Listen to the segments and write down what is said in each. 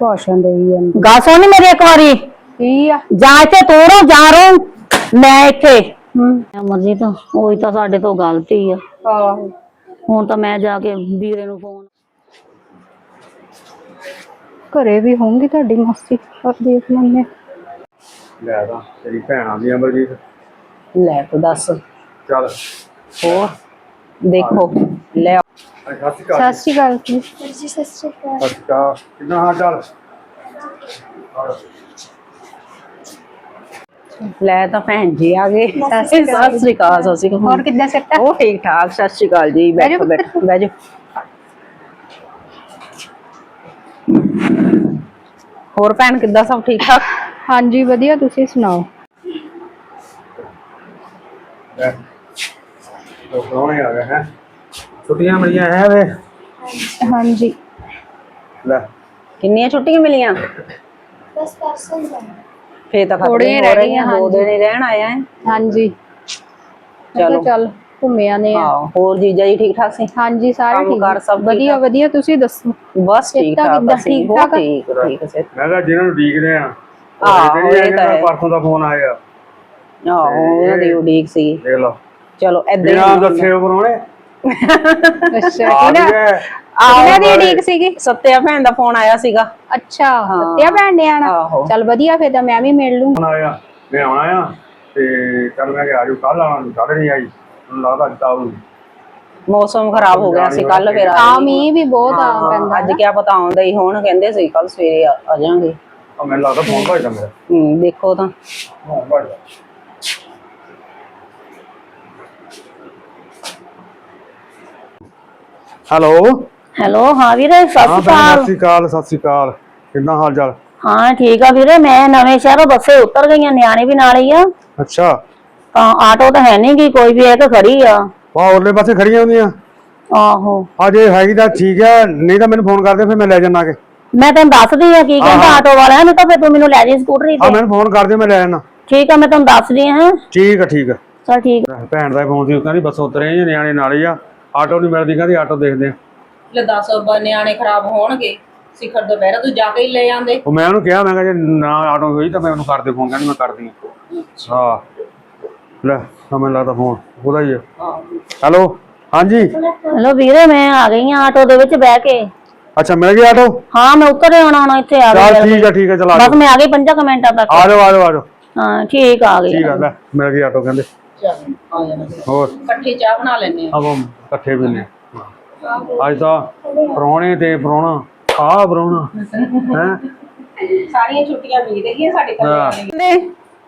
ਭਾਸ਼ਣ ਦੇਈ ਜਾਂਦੀ ਗੱਲ ਸੁਣ ਮੇਰੀ ਇੱਕ ਵਾਰੀ। ਕੀ ਆ? ਜਾਂ ਇੱਥੇ ਤੂੰ ਰਹੋ ਜਾਂ ਰਹੋ ਮੈਂ ਇੱਥੇ। ਹਮ ਮਰਜ਼ੀ ਤਾਂ ਉਹੀ ਤਾਂ ਸਾਡੇ ਤੋਂ ਗਲਤੀ ਆ। ਆਹੋ। ਹੁਣ ਤਾਂ ਮੈਂ ਜਾ ਕੇ ਵੀਰੇ ਨੂੰ ਫੋਨ ਘਰੇ ਵੀ ਹੋਊਗੀ ਤੁਹਾਡੀ ਮਾਸੀ ਪਰ ਦੇਖ ਲੈਂਦੇ ਹਾਂ। ਲੈ ਤਾਂ ਤੇਰੀ ਭੈਣਾਂ ਦੀ ਅਮਰਜੀਤ। ਲੈ ਤੂੰ ਦੱਸ। ਚੱਲ। ਹੋਰ? ਦੇਖੋ ਲੈ ਸਤਿ ਸ਼੍ਰੀ ਅਕਾਲ ਸਤਿ ਸ਼੍ਰੀ ਅਕਾਲ ਜੀ। ਸਤਿ ਸ਼੍ਰੀ ਅਕਾਲ ਕਿੰਨਾ ਹਾਲ ਚਾਲ? ਲੈ ਤਾਂ ਭੈਣ ਜੀ ਆ ਗਏ। ਸਤਿ ਸ੍ਰੀ ਅਕਾਲ ਸਤਿ ਸ੍ਰੀ ਅਕਾਲ। ਹੋਰ ਕਿੱਦਾਂ ਸੈੱਟ ਉਹ ਠੀਕ ਠਾਕ ਸਤਿ ਸ਼੍ਰੀ ਅਕਾਲ ਜੀ। ਬਹਿ ਬੈਠੋ ਜਾਓ ਬੈਠੋ ਬਹਿ ਜਾਓ। ਹੋਰ ਭੈਣ ਕਿੱਦਾਂ ਸਭ ਠੀਕ ਠਾਕ? ਹਾਂਜੀ ਵਧੀਆ ਤੁਸੀਂ ਸੁਣਾਓ? ਲੈ ਤੋ ਕੌਣ ਆ ਗਿਆ ਹੈ। ਛੁੱਟੀਆਂ ਮਿਲੀਆਂ ਹੈ ਵੇ? ਹਾਂਜੀ। ਲੈ। ਕਿੰਨੀਆਂ ਛੁੱਟੀਆਂ ਮਿਲੀਆਂ? ਫੇਰ ਤਾਂ ਥੋੜ੍ਹੀਆਂ ਖਤਮ ਹੀ ਹੋ ਰਹਿ ਗਈਆਂ, ਰਹੀਆਂ ਦੋ ਦਿਨ ਹੀ ਰਹਿਣ ਆਇਆ ਹੈ ਹਾਂਜੀ। ਚਲੋ। ਚਲੋ। ਚੱਲ ਘੁੰਮਿਆ ਨੇ ਹਾਂ ਹੋਰ ਜੀਜਾ ਜੀ ਠੀਕ ਠਾਕ ਸੀ? ਹਾਂਜੀ ਸਾਰੇ ਕੰਮ ਠੀਕ। ਕਾਰ ਆ। ਸਭ ਠੀਕ ਵਧੀਆ ਆ? ਵਧੀਆ ਤੁਸੀਂ ਦੱਸੋ? ਬਸ ਠੀਕ ਠਾਕ ਕਿੱਦਾਂ? ਅਸੀਂ ਠੀਕ ਬਹੁਤ ਠਾਕ ਆ? ਠੀਕ ਠੀਕ ਹੈ ਮੈਂ ਕਿਹਾ ਜਿਹਨਾਂ ਨੂੰ ਉਡੀਕਦੇ ਆ। ਆਹੋ, ਜਿਹੜੀ ਇਹ ਤਾਂ ਹੈ। ਪਰਸੋਂ ਦਾ ਫੋਨ ਆਇਆ। ਆਹੋ ਉਹਨਾਂ ਦੀ ਉਡੀਕ ਸੀ। ਦੇਖ ਲਓ। ਚਲੋ ਏਦਾਂ ਬਿਨਾਂ ਹੀ ਦੱਸੇ ਪਰੋਣੇ। ਅੱਛਾ ਆ ਕਿਹੜਾ? ਗਏ ਕਿਹਨਾਂ ਦੀ ਉਡੀਕ ਸੀਗੀ? ਸੱਤਿਆ ਭੈਣ ਦਾ ਫੋਨ ਆਇਆ ਸੀਗਾ। ਅੱਛਾ ਸੱਤਿਆ ਭੈਣ ਨੇ ਆਣਾ ਆਹੋ। ਚੱਲ ਵਧੀਆ ਫੇਰ ਤਾਂ ਮੈਂ ਵੀ ਮਿਲ ਲੂੰ। ਫੋਨ ਆਇਆ ਮੈਂ ਆਉਣਾ ਆ ਤੇ ਕੱਲ ਮੈਂ ਕਿਹਾ ਆਜੋ ਕੱਲ ਆਉਣਾ ਕੱਲ ਨਹੀਂ ਆਈ। ਮੈਨੂੰ ਲੱਗਦਾ ਅੱਜ ਤਾਂ ਆਊਗੀ। ਮੌਸਮ ਖਰਾਬ ਹੋ ਗਿਆ ਸੀ ਕੱਲ ਫਿਰ ਆ ਮੀਂਹ ਵੀ ਬਹੁਤ ਆ ਪੈਂਦਾ। ਅੱਜ ਕਿਆ ਪਤਾ ਆਉਂਦਾ ਹੀ ਹੋਣ ਕਹਿੰਦੇ ਸੀ ਕੱਲ ਸਵੇਰੇ ਆ ਆ ਜਾਾਂਗੇ। ਆ ਮੈਨੂੰ ਲੱਗਦਾ ਫੋਨ ਭਾਜਦਾ ਮੇਰਾ। ਹੂੰ ਦੇਖੋ ਤਾਂ। Phone ਭਾਜਦਾ hello. ਹੈਲੋ ਹਾਂ ਵੀਰੇ ਸਤਿ ਹਾਂ ਸ਼੍ਰੀ ਭੈਣ, ਅਕਾਲ। ਸਤਿ ਸ਼੍ਰੀ ਅਕਾਲ ਸਤਿ ਸ਼੍ਰੀ ਅਕਾਲ। ਕਿੰਨਾ ਹਾਲ ਚਾਲ? ਹਾਂ ਠੀਕ ਆ ਵੀਰੇ ਮੈਂ ਨਵੇਂ ਸ਼ਹਿਰੋਂ ਬੱਸੇ ਉਤਰ ਗਈਆਂ ਨਿਆਣੇ ਵੀ ਨਾਲ ਹੀ ਆ। ਅੱਛਾ। ਤਾਂ ਆਟੋ ਤਾਂ ਹੈ ਨਹੀਂ ਗੀ ਕੋਈ ਵੀ ਇੱਕ ਖੜੀ ਆ। ਵਾਹ ਉਰਲੇ ਪਾਸੇ ਖੜੀਆਂ ਹੁੰਦੀਆਂ। ਆਹੋ। ਆ ਜੇ ਹੈਗੀ ਤਾਂ ਠੀਕ ਹੈ ਨਹੀਂ ਤਾਂ ਮੈਨੂੰ ਫੋਨ ਕਰਦੇ ਫਿਰ ਮੈਂ ਲੈ ਜਾਣਾ ਕੇ ਮੈਂ ਤੈਨੂੰ ਦੱਸਦੀ ਆ ਕੀ ਕਹਿੰਦਾ। ਆਟੋ ਵਾਲਿਆਂ ਨੂੰ ਤਾਂ ਫਿਰ ਤੂੰ ਮੈਨੂੰ ਲੈ ਜੀ ਸਕੂਟਰੀ ਆ ਤੇ ਮੈਨੂੰ ਫੋਨ ਕਰਦੇ ਮੈਂ ਲੈ ਜਾਣਾ ਠੀਕ ਆ ਮੈਂ ਤੈਨੂੰ ਦੱਸਦੀ ਹਾਂ। ਠੀਕ ਹੈ ਠੀਕ ਹੈ ਚਲ ਠੀਕ ਆ। ਭੈਣ ਦਾ ਫੋਨ ਸੀ ਉਹ ਕਹਿੰਦੀ ਬੱਸ ਉਤਰੇ ਆ ਨਿਆਣੇ ਨਾਲ ਹੀ ਆ। ਆਟੋ ਨਹੀਂ ਮਿਲਦੀ ਕਹਿੰਦੀ ਆਟੋ ਦੇਖਦੇ ਆ। ਲੈ 10 ਬ ਨਿਆਣੇ ਖਰਾਬ ਹੋਣਗੇ। ਸਿਖਰ ਦੁਪਹਿਰਾ ਤੂੰ ਜਾ ਕੇ ਹੀ ਲੈ ਆਂਦੇ। ਉਹ ਮੈਂ ਉਹਨੂੰ ਕਿਹਾ ਮੈਂ ਕਿਹਾ ਜੇ ਨਾ ਆਟੋ ਹੋਈ ਤਾਂ ਮੈਂ ਉਹਨੂੰ ਕਰਦੇ ਫੋਨ ਕਹਿੰਦੀ ਮੈਂ ਕਰਦੀ ਹਾਂ। ਹਾਂ। ਲੈ ਤਾਂ ਮੈਨੂੰ ਲੱਗਦਾ ਫੋਨ ਉਹਦਾ ਹੀ ਹੈ। ਹੈਲੋ ਹਾਂਜੀ? ਹੈਲੋ ਵੀਰੇ ਮੈਂ ਆ ਗਈ ਆ ਆਟੋ ਦੇ ਵਿੱਚ ਬਹਿ ਕੇ। ਅੱਛਾ ਮਿਲ ਗਿਆ ਆਟੋ? ਹਾਂ ਮੈਂ ਉੱਤਰ ਆਉਣਾ ਹੁਣ ਇੱਥੇ ਆ ਚੱਲ ਗਈ ਠੀਕ ਹੈ ਠੀਕ ਹੈ ਚਲ ਆ ਬਸ ਮੈਂ ਆ ਗਈ 5 ਮਿੰਟਾਂ ਤੱਕ। ਆ ਜਾਓ ਆ ਜਾਓ ਆ ਜਾਓ। ਹਾਂ ਠੀਕ ਆ ਗਈ ਠੀਕ ਹੈ ਲੈ ਮਿਲ ਗਿਆ ਆਟੋ ਕਹਿੰਦੇ। ਚੱਲ ਆ ਜਾਣਾ। ਫਿਰ। ਹੋਰ? ਇਕੱਠੇ ਚਾਹ ਬਣਾ ਲੈਣੇ ਆਪਾਂ ਇਕੱਠੇ ਵੀ ਨੇ ਅੱਜ ਤਾਂ ਪ੍ਰਾਹੁਣੇ ਤੇ ਪ੍ਰਾਹੁਣਾ ਆ ਪ੍ਰਾਹੁਣਾ ਹੈ? ਸਾਰੀਆਂ ਛੁੱਟੀਆਂ ਬੀਤ ਗਈਆਂ ਸਾਡੇ ਕੋਲ ਹਾਂ।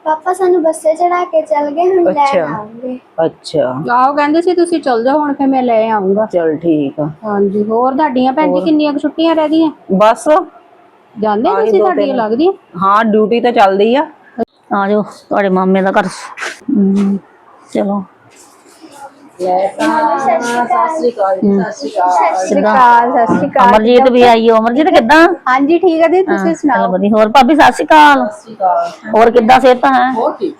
ਪਾਪਾ ਸਾਨੂੰ ਬੱਸੇ ਚੜਾ ਕੇ ਚੱਲ ਗਏ ਹੁਣ ਲੈਣ ਅੱਛਾ। ਆਉਂਗੇ। ਅੱਛਾ। ਆਹੋ ਕਹਿੰਦੇ ਸੀ ਤੁਸੀਂ ਚੱਲ ਜਾਓ ਹੁਣ ਫੇਰ ਮੈਂ ਲੈ ਆਉਂਗਾ ਚਲ ਠੀਕ ਆ। ਹਾਂਜੀ ਹੋਰ ਤੁਹਾਡੀਆਂ ਭੈਣ ਜੀ ਕਿੰਨੀਆਂ ਕੁ ਛੁੱਟੀਆਂ ਰਹਿ ਗਈਆਂ? ਬਸ। ਜਾਂਦੇ ਆਹੀ ਤੁਸੀਂ ਦੋ ਤੁਹਾਡੀਆਂ ਤਿੰਨ। ਲੱਗਦੀਆਂ? ਹਾਂ ਡਿਊਟੀ ਤਾਂ ਚੱਲਦੀ ਆ। ਆ ਜਾਓ ਤੁਹਾਡੇ ਮਾਮੇ ਦਾ ਘਰ। ਚਲੋ। ਸਤਿ ਸ੍ਰੀ ਅਕਾਲ। ਜੀ ਸਤਿ ਸ੍ਰੀ ਅਕਾਲ ਸਤਿ ਸ਼੍ਰੀ ਅਕਾਲ ਸਤਿ ਸ਼੍ਰੀ ਅਕਾਲ। ਅਮਰਜੀਤ ਵੀ ਆਈ ਹੋ ਅਮਰਜੀਤ ਕਿੱਦਾਂ? ਹਾਂਜੀ ਠੀਕ ਹੈ ਜੀ ਤੁਸੀਂ ਚਲ ਸੁਣਾਓ ਵਧੀਆ। ਹੋਰ ਭਾਬੀ ਸਤਿ ਸ਼੍ਰੀ ਅਕਾਲ। ਸਤਿ ਸ੍ਰੀ ਅਕਾਲ। ਹੋਰ ਕਿੱਦਾਂ ਸਿਹਤ ਹੈ?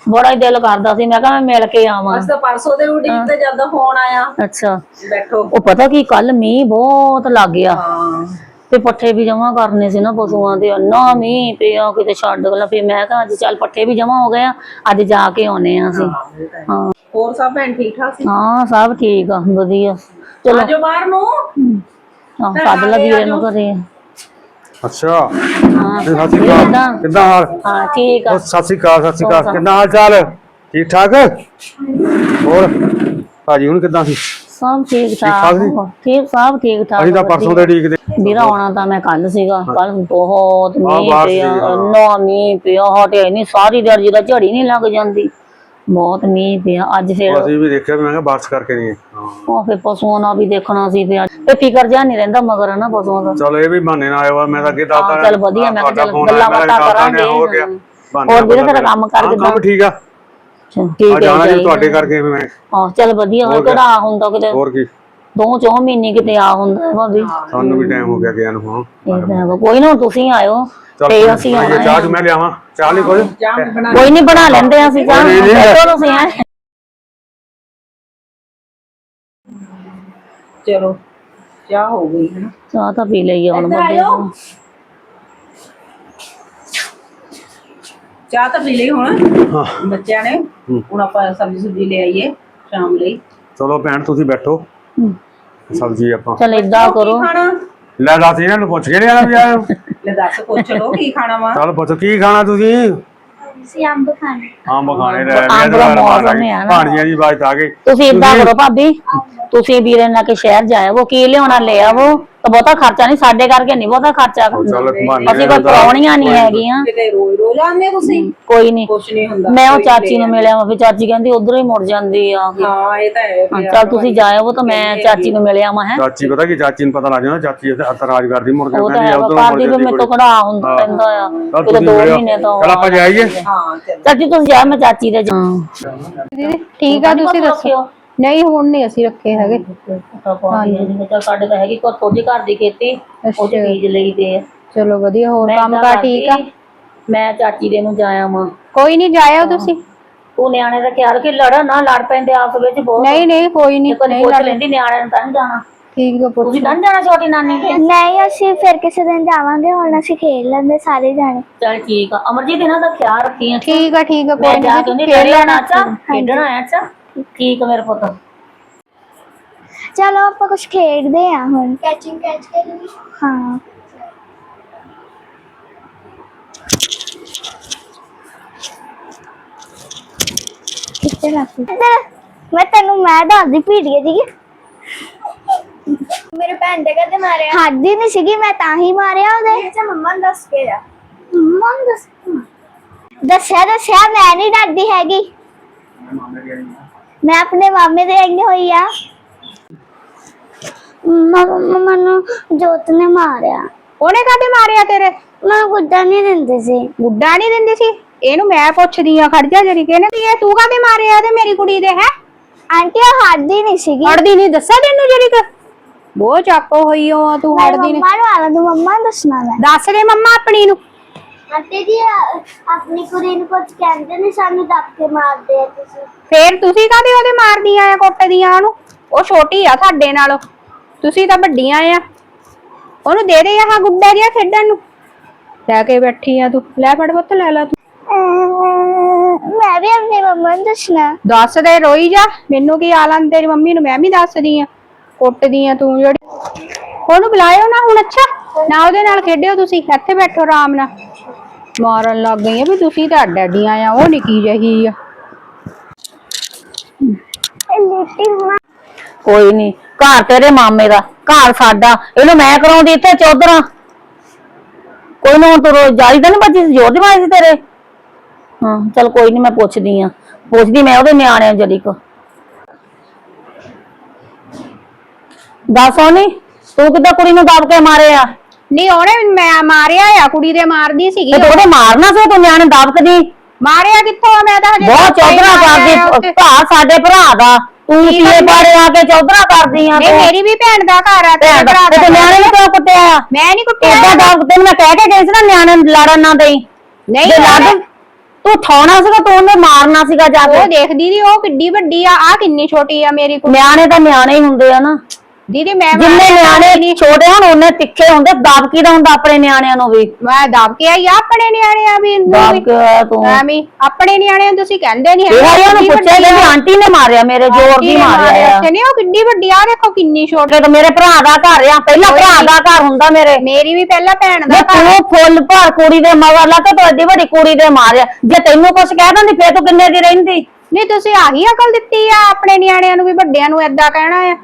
ਬੜਾ ਹੀ ਦਿਲ ਕਰਦਾ ਸੀ। ਮੈਂ ਕਿਹਾ ਮੈਂ ਮਿਲ ਕੇ ਆਵਾਂ। ਅੱਜ ਤਾਂ ਪਰਸੋਂ ਦੇ ਉਡੀਕ ਤੇ ਜਾਂਦਾ ਫੋਨ ਆਇਆ। ਅੱਛਾ। ਬੈਠੋ। ਉਹ ਪਤਾ ਕੀ ਕੱਲ ਮੀਂਹ ਬਹੁਤ ਲੱਗ ਗਿਆ। ਹਾਂ। ਤੇ ਪੱਠੇ ਵੀ ਜਮਾ ਕਰਨੇ ਸੀ ਨਾ ਪਸ਼ੂਆਂ ਦੇ। ਨਾ ਮੀਂਹ ਪਿਆ ਕਿਤੇ ਛੱਡ ਗਲਾ। ਫਿਰ ਮੈਂ ਕਿਹਾ ਅੱਜ ਚੱਲ ਪੱਠੇ ਵੀ ਜਮਾ ਹੋ ਗਏ ਆ ਅੱਜ ਜਾ ਕੇ ਆਉਨੇ ਆ ਅਸੀਂ। ਹਾਂ। ਹੋਰ ਸਭ ਭੈਣ ਠੀਕ ਠਾਕ ਸੀ? ਹਾਂ ਸਭ ਠੀਕ ਆ ਵਧੀਆ। ਚਲੋ। ਆਜੋ ਬਾਹਰ ਨੂੰ। ਹਾਂ। ਸੱਦ ਲਾ ਵੀਰੇ ਨੂੰ ਘਰੇ। ਅੱਛਾ। ਹਾਂ। ਤੇ ਸਤਿ ਸ਼੍ਰੀ ਅਕਾਲ। ਕਿੱਦਾਂ? ਹਾਲ? ਹਾਂ ਠੀਕ ਆ। ਉਹ ਸਤਿ ਸ਼੍ਰੀ ਅਕਾਲ ਸਤਿ ਸ਼੍ਰੀ ਅਕਾਲ। ਕਿੰਨਾ ਹਾਲ ਚਾਲ? ਠੀਕ ਠਾਕ? ਹੋਰ? ਭਾਜੀ ਹੁਣ ਕਿੱਦਾਂ ਸੀ? ਸਭ ਠੀਕ ਠਾਕ ਠਾਕ ਜੀ? ਠੀਕ ਸਭ ਠੀਕ ਠਾਕ ਅਸੀਂ ਤਾਂ ਪਰਸੋਂ ਦੇ ਢੀਕਦੇ ਵੀਰਾ ਆਉਣਾ ਤਾਂ ਮੈਂ ਕੱਲ ਸੀਗਾ ਕੱਲ ਬਹੁਤ ਮੀਂਹ ਬਾਹਰ ਪਿਆ ਸੀ, ਹਾਂ। ਇੰਨਾ ਮੀਂਹ ਪਿਆ ਹਟਿਆ ਨਹੀਂ ਸਾਰੀ ਦਿਹਾੜੀ ਜਿਹਦਾ ਝੜੀ ਨਹੀਂ ਲੱਗ ਜਾਂਦੀ। ਬਹੁਤ ਮੀਂਹ ਪਿਆ ਅੱਜ ਫਿਰ ਅਸੀਂ ਵੀ ਦੇਖਿਆ ਵੀ ਮੈਂ ਕਿਹਾ ਬਾਰਿਸ਼ ਕਰਕੇ ਨਹੀਂ ਹਾਂ। ਉਹ ਫਿਰ ਪਸ਼ੂਆਂ ਨਾਲ ਵੀ ਦੇਖਣਾ ਸੀ ਫਿਰ ਤੇ ਫਿਕਰ ਜਿਹਾ ਨਹੀਂ ਰਹਿੰਦਾ ਮਗਰ ਨਾ ਪਸ਼ੂਆਂ ਦਾ? ਚਲੋ ਇਹ ਵੀ ਬਹਾਨੇ ਨਾਲ ਆਇਆ ਵਾ ਮੈਂ ਤਾਂ ਅੱਗੇ ਦੱਸਦਾ ਹਾਂ, ਚੱਲ ਵਧੀਆ, ਮੈਂ ਕਿਹਾ ਚੱਲ ਗੱਲਾਂ ਬਾਤਾਂ ਕਰਾਂਗੇ, ਹੋਰ ਵੀਰੇ ਤੇਰਾ ਕੰਮ ਕਰ ਕਿੱਦਾਂ? ਕੰਮ ਠੀਕ ਆ। ਅੱਛਾ, ਆ ਠੀਕ ਹੈ ਜਾਣਾ ਜੀ ਤੁਹਾਡੇ ਕਰਕੇ ਮੈਂ। ਹਾਂ ਚੱਲ ਵਧੀਆ ਹੋਰ? ਕਿਹੜਾ ਹੁੰਦਾ ਕਿਤੇ? ਹੋਰ ਕੀ? ਦੋ ਚੌ ਮਹੀਨੇ ਕਿਤੇ ਆ ਹੁੰਦਾ ਭਾਬੀ ਸਾਨੂੰ ਵੀ ਟਾਈਮ ਹੋ ਗਿਆ ਗਿਆ ਨੂੰ ਹਾਂ। ਇਹ ਤਾਂ ਹੈਗਾ। ਕੋਈ ਨਾ ਤੁਸੀਂ ਆਇਓ। ਚੱਲ ਤੇ ਅਸੀਂ ਆਉਣਾ ਕਿਹਾ ਚਾਹ ਚ ਮੈਂ ਲਿਆਵਾਂ। ਚਾਹ ਲਈ ਚਾਹ ਬਣਾ ਕੋਈ ਨਹੀਂ ਬਣਾ ਲੈਂਦੇ ਆ ਅਸੀਂ ਚਾਹ। ਨਹੀਂ, ਨਹੀਂ। ਬੈਠੋ ਤੁਸੀਂ ਐਂ। ਚਲੋ ਚਾਹ ਹੋ ਗਈ ਹੈ ਨਾ ਚਾਹ ਤਾਂ ਪੀ ਲਈ ਆ ਹੁਣ ਇੱਧਰ ਬੱਬੇ ਆਇਓ। ਨੂੰ। ਚਾਹ ਤਾਂ ਪੀ ਲਈ ਹੁਣ ਹਾਂ। ਬੱਚਿਆਂ ਨੇ। ਹੁਣ ਆਪਾਂ ਸਬਜ਼ੀ ਸੁਬਜ਼ੀ ਲੈ ਆਈਏ ਸ਼ਾਮ ਲਈ। ਚਲੋ ਭੈਣ ਤੁਸੀਂ ਬੈਠੋ। ਸਬਜ਼ੀ ਆਪਾਂ ਚਲ ਏਦਾਂ ਕਰੋ। ਖਾਣਾ? ਲੈ ਦੱਸ ਇਹਨਾਂ ਨੂੰ ਪੁੱਛ ਕੇ ਨਹੀਂ ਆਣਾ ਵੀ ਆਇਆ ਲੈ ਦੱਸ ਪੁੱਛ ਲੋ ਕੀ ਖਾਣਾ ਵਾ। ਚੱਲ ਪੁੱਛ ਕੀ ਖਾਣਾ ਤੁਸੀਂ? ਅਸੀਂ ਅੰਬ ਖਾਣੇ। ਅੰਬ ਖਾਣੇ ਲੈ ਅੰਬ ਦਾ ਮੌਸਮ ਹੈ ਨਾ। ਭਾਣਜੀਆਂ ਦੀ ਬਾਤ ਆ ਗਈ। ਤੁਸੀਂ ਏਦਾਂ ਕਰੋ ਭਾਬੀ। ਤੁਸੀਂ ਵੀਰੇ ਨਾਲ ਕੇ ਸ਼ਹਿਰ ਜਾਇਓ ਕੀ ਲਿਆਉਣਾ ਲੈ ਆਵੋ। ਤਾਂ ਬਹੁਤਾ ਖਰਚਾ ਨਹੀਂ ਸਾਡੇ ਕਰਕੇ ਨਹੀਂ ਬਹੁਤਾ ਖਰਚਾ। ਚੱਲ ਅਸੀਂ ਕੋਈ ਪ੍ਰਾਹੁਣੀਆਂ ਨਹੀਂ ਹੈਗੀਆਂ। ਕਿਤੇ ਰੋਜ਼ ਰੋਜ਼ ਆਉਂਦੇ ਤੁਸੀਂ? ਕੋਈ ਨਹੀਂ। ਕੁਛ ਨਹੀਂ ਹੁੰਦਾ ਮੈਂ ਉਹ ਚਾਚੀ ਨੂੰ ਮਿਲਿਆ ਵਾ ਫਿਰ ਚਾਚੀ ਕਹਿੰਦੀ ਉਧਰੋਂ ਹੀ ਮੁੜ ਜਾਂਦੀ ਆ। ਹਾਂ ਇਹ ਤਾਂ ਹੈ ਫਿਰ ਚਲ ਤੁਸੀਂ ਜਾਇਓ ਤਾਂ ਮੈਂ ਚਾਚੀ ਨੂੰ ਮਿਲਿਆ ਮੈਂ ਹੈ। ਚਾਚੀ ਪਤਾ ਕੀ ਚਾਚੀ ਨੂੰ ਪਤਾ ਲੱਗ ਜਾਂਦਾ ਚਾਚੀ ਇੱਥੇ ਅਤਰਾਜ ਕਰਦੀ ਮੁੜ ਕੇ ਉਹ ਤਾਂ ਕਹਿੰਦੀ ਹੈ ਉਧਰੋਂ ਵਪਾਰ ਮੁੜ ਦੀ ਵੀ ਜਾਂਦੀ ਮੇਰੇ ਤੋਂ ਕੁੜੀ। ਕਢਾ ਹੁੰਦਾ ਹਾਂ। ਰਹਿੰਦਾ ਆ। ਕਿਤੇ ਦੋ। ਮਹੀਨੇ ਤੋਂ ਚੱਲ ਆਪਾਂ ਜਾਈਏ। ਹਾਂ ਚੱਲ। ਚਾਚੀ ਤੁਸੀਂ ਜਾ ਮੈਂ ਚਾਚੀ ਦੇ ਜਾ ਠੀਕ ਆ ਤੁਸੀਂ ਦੱਸੋ। ਨਹੀਂ ਹੁਣ ਨਹੀਂ ਅਸੀਂ ਰੱਖੇ ਹੈਗੇ। ਹਾਂਜੀ। ਚਲ ਸਾਡੇ ਤਾਂ ਹੈਗੀ ਕੋ ਥੋੜੀ ਘਰ ਦੀ ਖੇਤੀ ਉਹ ਚ ਬੀਜ ਲਈ ਦੇ ਆ। ਚਲੋ ਵਧੀਆ ਹੋਰ ਮੈਂ ਕੰਮ ਏਦਾਂ ਕਾਰ ਠੀਕ ਆ? ਕਰਦੀ, ਮੈਂ ਚਾਚੀ ਦੇ ਨੂੰ ਜਾਇਆ ਵਾਂ। ਕੋਈ ਨਹੀਂ ਜਾਇਓ ਤੁਸੀਂ। ਤੂੰ ਨਿਆਣੇ ਦਾ ਖਿਆਲ ਰੱਖੀ ਲੜ ਨਾ ਲੜ ਪੈਂਦੇ ਆਪਸ ਵਿੱਚ ਬਹੁਤ। ਨਹੀਂ ਨਹੀਂ ਕੋਈ ਨਹੀਂ ਕਦੀ ਪੁੱਛ ਲੈਂਦੀ ਨਿਆਣੇ ਨੂੰ ਤਾਂ ਨੀ ਜਾਣਾ। ਠੀਕ ਆ ਪੁੱਛ ਤੁਸੀਂ ਤਾਂ ਨੀ ਜਾਣਾ ਛੋਟੀ ਨਾਨੀ ਦੇ? ਨਹੀਂ ਅਸੀਂ ਫਿਰ ਕਿਸੇ ਦਿਨ ਜਾਵਾਂਗੇ ਹੁਣ ਅਸੀਂ ਖੇਡ ਲੈਂਦੇ ਸਾਰੇ ਜਾਣੇ। ਚਲ ਠੀਕ ਆ। ਅਮਰਜੀਤ ਇਹਨਾਂ ਦਾ ਖਿਆਲ ਰੱਖੀ ਆ ਠੀਕ ਆ ਠੀਕ ਆ ਮੈਂ ਕੋਈ ਜਾ ਕੇ ਨਹੀਂ ਉਹਨੇ ਖੇਡ ਲੈਣਾ ਅੱਛਾ। ਖੇਡਣਾ ਹੈ ਅੱਛਾ। ਠੀਕ ਆ ਮੇਰੇ ਪੁੱਤ? ਚਲੋ ਆਪਾਂ ਕੁਝ ਖੇਡਦੇ ਆ ਹੁਣ। ਕੈਚਿੰਗ ਕੈਚ ਕਰੀਏ ਹਾਂ। ਕਿੱਥੇ ਰੱਖ? ਮੈਂ ਤੈਨੂੰ ਮੈਂ ਦੱਸਦੀ ਭੀੜੀਏ ਜੀ ਮੇਰੇ ਭੈਣ ਦੇ ਕਦੇ ਮਾਰਿਆ। ਹੱਦੀ ਨਹੀਂ ਸੀਗੀ ਮੈਂ ਤਾਂ ਹੀ ਮਾਰਿਆ ਉਹਦੇ। ਅੱਛਾ ਮੰਮਾ ਨੂੰ ਦੱਸ ਕੇ ਆ। ਮੰਮਾ ਨੂੰ ਦੱਸ ਦੱਸਿਆ ਦੱਸਿਆ ਮੈਂ ਨਹੀਂ ਡਰਦੀ ਹੈਗੀ। ਮੈਂ ਆਪਣੇ ਮਾਮੇ ਦੇ ਆਈ ਹੋਈ ਆ। ਮੰਮਾ ਨੂੰ ਜੋਤ ਨੇ ਮਾਰਿਆ। ਉਹਨੇ ਕਾਹਦੇ ਮਾਰਿਆ ਤੇਰੇ? ਮੈਂ ਗੁੱਡਾ ਨਹੀਂ ਦਿੰਦੇ ਸੀ। ਗੁੱਡਾ ਨਹੀਂ ਦਿੰਦੀ ਸੀ? ਇਹਨੂੰ ਮੈਂ ਪੁੱਛਦੀ ਆ ਖੜ ਜਾ ਜਰੀ ਕਹਿੰਦੇ ਤੀ ਇਹ ਤੂੰ ਕਾਹਦੇ ਮਾਰਿਆ ਤੇ ਮੇਰੀ ਕੁੜੀ ਦੇ ਹੈ? ਆਂਟੀ ਉਹ ਹੱਦੀ ਨਹੀਂ ਸੀਗੀ। ਹੜਦੀ ਨਹੀਂ ਦੱਸਿਆ ਤੈਨੂੰ ਜਰੀ ਕ? ਬਹੁਤ ਚੱਕੋ ਹੋਈ ਓ ਤੂੰ ਮੈਂ ਹੜਦੀ ਨੇ ਮੰਮਾ ਨੂੰ ਆਲਾ ਤੂੰ ਮੰਮਾ ਦੱਸਣਾ ਮੈਂ। ਦੱਸ ਦੇ ਮੰਮਾ ਆਪਣੀ ਨੂੰ। ਆਂਟੀ ਜੀ ਆਪਣੀ ਕੁੜੀ ਨੂੰ ਕੁਝ ਕਹਿੰਦੇ ਨਹੀਂ ਸਾਨੂੰ ਦੱਬ ਕੇ ਮਾਰਦੇ ਆ ਤੁਸੀਂ। ਫੇਰ ਤੁਸੀਂ ਕਾਹਦੇ ਉਹਦੇ ਮਾਰਦੀਆਂ ਆ ਕੁੱਟਦੀਆਂ ਉਹਨੂੰ? ਉਹ ਛੋਟੀ ਆ ਸਾਡੇ ਨਾਲੋਂ। ਤੁਸੀਂ ਤਾਂ ਵੱਡੀਆਂ ਆ। ਉਹਨੂੰ ਦੇ ਦੇ ਆਹ ਗੁੱਡਾ ਜਿਹਾ ਖੇਡਣ ਨੂੰ। ਲੈ ਕੇ ਬੈਠੀ ਆ ਤੂੰ। ਲੈ ਫੜ ਪੁੱਤ ਲੈ ਲੈ ਤੂੰ। ਮੈਂ ਵੀ ਆਪਣੀ ਮੰਮਾ ਨੂੰ ਦੱਸਣਾ। ਦੱਸ ਦੇ ਰੋਈ ਜਾ। ਮੈਨੂੰ ਕੀ ਆਲਨ ਤੇਰੀ ਮੰਮੀ ਨੂੰ? ਮੈਂ ਵੀ ਦੱਸਦੀ ਆ। ਕੁੱਟਦੀ ਆ ਤੂੰ ਜਿਹੜੀ। ਉਹਨੂੰ ਬੁਲਾਇਓ ਨਾ ਹੁਣ ਅੱਛਾ। ਨਾ ਉਹਦੇ ਨਾਲ ਖੇਡਿਓ ਤੁਸੀਂ। ਇੱਥੇ ਬੈਠੋ ਆਰਾਮ ਨਾਲ। ਮਾਰਨ ਲੱਗ ਗਈ ਆ ਵੀ ਤੁਸੀਂ ਤਾਂ ਡੈਡੀਆਂ ਆ, ਉਹ ਨਿੱਕੀ ਜਿਹੀ ਆ। ਕੋਈ ਨਹੀਂ ਘਰ ਤੇਰੇ ਮਾਮੇ ਦਾ, ਘਰ ਸਾਡਾ, ਇਹਨੂੰ ਮੈਂ ਕਰਾਉਂਦੀ ਇੱਥੇ ਚੌਧਰਾਂ। ਕੋਈ ਨਾ ਹੁਣ ਤੂੰ ਰੋਜ਼ ਜਾਰੀ ਤਾਂ ਨਹੀਂ ਬੱਜੀ ਜ਼ੋਰ ਦੀ ਮਾਰੀ ਸੀ ਤੇਰੇ? ਹਾਂ, ਚਲ ਕੋਈ ਨਹੀਂ ਮੈਂ ਪੁੱਛਦੀ ਆ। ਪੁੱਛਦੀ ਮੈਂ ਉਹਦੇ ਨਿਆਣਿਆਂ ਜਦੀ ਕੋ। ਦੱਸ ਉਹਨੀ ਤੂੰ ਕਿੱਦਾਂ ਕੁੜੀ ਨੂੰ ਦੱਬ ਕੇ ਮਾਰਿਆ? ਨਹੀਂ ਉਹਨੇ ਮੈਂ ਮਾਰਿਆ ਆ ਕੁੜੀ ਦੇ ਮਾਰਦੀ ਸੀਗੀ ਤੇ ਉਹਦੇ ਮਾਰਨਾ ਸੀ ਤੂੰ ਨਿਆਣੇ ਦਬਕਦੀ। ਮਾਰਿਆ ਕਿੱਥੋਂ ਆ? ਮੈਂ ਤਾਂ ਹਜੇ ਬਹੁਤ ਧੱਕਾ ਹੀ ਚੌਧਰਾ ਮਾਰਿਆ ਕਰਦੀ ਉੱਤੇ। ਸਾਡੇ ਭਰਾ ਦਾ ਤੂੰ ਕੀ ਕਰਨਾ? ਬਾਰੇ ਆ ਕੇ ਚੌਧਰਾ ਕਰਦੀ ਆ ਨਹੀਂ ਮੇਰੀ ਵੀ ਭੈਣ ਦਾ ਘਰ ਆ ਤੇਰੇ ਭਰਾ ਤੇ ਦਾ ਨਿਆਣੇ ਨੂੰ ਕਿਉਂ ਕੁੱਟਿਆ? ਮੈਂ ਨਹੀਂ ਕੁੱਟਿਆ। ਏਦਾਂ ਦਾ ਤੈਨੂੰ ਮੈਂ ਕਹਿ ਕੇ ਗਈ ਸੀ ਨਾ ਨਿਆਣੇ ਨੂੰ ਲੜਨ ਨਾ ਦੇਈ। ਨਹੀਂ ਜੇ ਲੜ ਤੂੰ ਥਾਉਣਾ ਸੀਗਾ ਤੂੰ ਉਹਨੇ ਮਾਰਨਾ ਸੀਗਾ ਜਾ ਉਹ ਕੇ ਦੇਖ ਦੀਦੀ ਉਹ ਕਿੱਡੀ ਵੱਡੀ ਆ ਆ ਕਿੰਨੀ ਛੋਟੀ ਆ ਮੇਰੀ ਕੁੜੀ। ਨਿਆਣੇ ਤਾਂ ਨਿਆਣੇ ਹੀ ਹੁੰਦੇ ਆ ਨਾ। ਦੀਦੀ ਮੈਂ ਜਿੰਨੇ ਨਿਆਣੇ ਛੋਟੇ ਹੋਣ ਉਹਨੇ ਤਿੱਖੇ ਹੁੰਦੇ ਦਬਕੀ ਦਾ ਹੁੰਦਾ ਆਪਣੇ ਨਿਆਣਿਆਂ ਨੂੰ ਵੀ। ਮੈਂ ਦਬ ਕੇ ਆਈ ਆ ਆਪਣੇ ਨਿਆਣਿਆਂ ਵੀ ਇਹਨੂੰ ਤੂੰ। ਐਵੇਂ ਹੀ। ਆਪਣੇ ਨਿਆਣਿਆਂ ਨੂੰ ਤੁਸੀਂ ਕਹਿੰਦੇ ਨਹੀਂ ਇਹ ਉਹਨੂੰ ਪੁੱਛਿਆ ਕਿ ਆਂਟੀ ਨੇ ਮਾਰਿਆ ਮੇਰੇ ਜ਼ੋਰ ਦੀ ਮਾਰਿਆ ਤੇ ਨਹੀਂ ਉਹ ਕਿੱਡੀ ਵੱਡੀ ਆ ਦੇਖੋ ਕਿੰਨੀ ਛੋਟੀ। ਤਾਂ ਮੇਰੇ ਭਰਾ ਦਾ ਘਰ ਆ ਪਹਿਲਾਂ ਭਰਾ ਦਾ ਘਰ ਹੁੰਦਾ ਮੇਰੇ। ਮੇਰੀ ਵੀ ਪਹਿਲਾਂ ਭੈਣ ਦਾ ਘਰ। ਤੂੰ ਫੁੱਲ ਭਰ ਕੁੜੀ ਦੇ ਮਗਰ ਲਾ ਕੇ ਤੂੰ ਐਡੀ ਵੱਡੀ ਕੁੜੀ ਦੇ ਮਾਰਿਆ। ਜੇ ਤੈਨੂੰ ਕੁਝ ਕਹਿ ਦਿੰਦੀ ਫੇਰ ਤੂੰ ਕਿੰਨੇ ਦੀ ਰਹਿੰਦੀ? ਨਹੀਂ ਤੁਸੀਂ ਆਹੀ ਅਕਲ ਦਿੱਤੀ ਆ ਆਪਣੇ ਨਿਆਣਿਆਂ ਨੂੰ ਵੀ ਵੱਡਿਆਂ ਨੂੰ ਏਦਾਂ ਕਹਿਣਾ ਆ।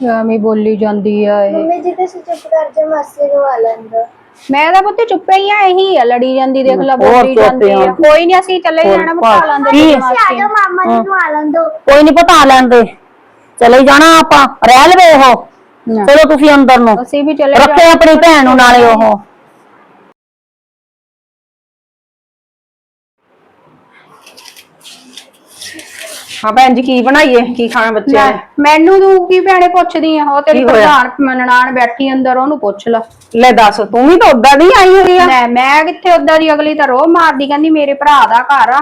ਐਵੇਂ ਬੋਲੀ ਜਾਂਦੀ ਆ ਇਹ। ਮੰਮੀ ਜੀ ਤੁਸੀਂ ਚੁੱਪ ਕਰ ਜਾ ਮਾਸੀ ਨੂੰ ਆ ਲੈਂਦਾ। ਮੈਂ ਤਾਂ ਪੁੱਤ ਚੁੱਪੇ ਹੀ ਆ ਇਹੀ ਆ ਲੜੀ ਜਾਂਦੀ ਦੇਖ ਲੈ ਹੋਰ ਬੋਲੀ ਜਾਂਦੀ ਚੁੱਪ ਆ। ਕੋਈ ਨਹੀਂ ਅਸੀਂ ਚੱਲੇ ਜਾਣਾ ਬਤਾ ਲਾਂਦੇ ਕੀ? ਤੇਰੇ ਆ ਵਾਸਤੇ। ਜਾਓ ਮਾਮਾ ਜੀ ਨੂੰ ਆ ਲੈਂਦੋ। ਕੋਈ ਨਹੀਂ ਪਤਾ ਲੈਂਦੇ। ਚਲੇ ਜਾਣਾ ਆਪਾਂ ਰਹਿ ਲਵੇ ਉਹ। ਨਾ। ਚਲੋ ਤੁਸੀਂ ਅੰਦਰ ਨੂੰ। ਅਸੀਂ ਵੀ ਚੱਲੇ ਰੱਖੇ ਆਪਣੀ ਭੈਣ ਨੂੰ ਨਾਲੇ ਉਹ। ਹਾਂ ਭੈਣ ਜੀ ਕੀ ਬਣਾਈਏ? ਕੀ ਖਾਣਾ ਬੱਚਿਆਂ ਨੇ? ਮੈਨੂੰ ਤੂੰ ਕੀ ਭੈਣੇ ਪੁੱਛਦੀ ਆ? ਉਹ ਤੇਰੀ ਕੀ ਹੋਇਆ? ਪ੍ਰਧਾਨ ਬੈਠੀ ਅੰਦਰ ਉਹਨੂੰ ਪੁੱਛ ਲੈ। ਲੈ ਦੱਸ ਤੂੰ ਵੀ ਤਾਂ ਉਦਾਂ ਦੀ ਆਈ ਹੋਈ ਆ। ਲੈ ਮੈਂ ਕਿੱਥੇ ਉਦਾਂ ਦੀ ਅਗਲੀ ਤਾਂ ਰੋਹ ਮਾਰਦੀ ਕਹਿੰਦੀ ਮੇਰੇ ਭਰਾ ਦਾ ਘਰ ਆ।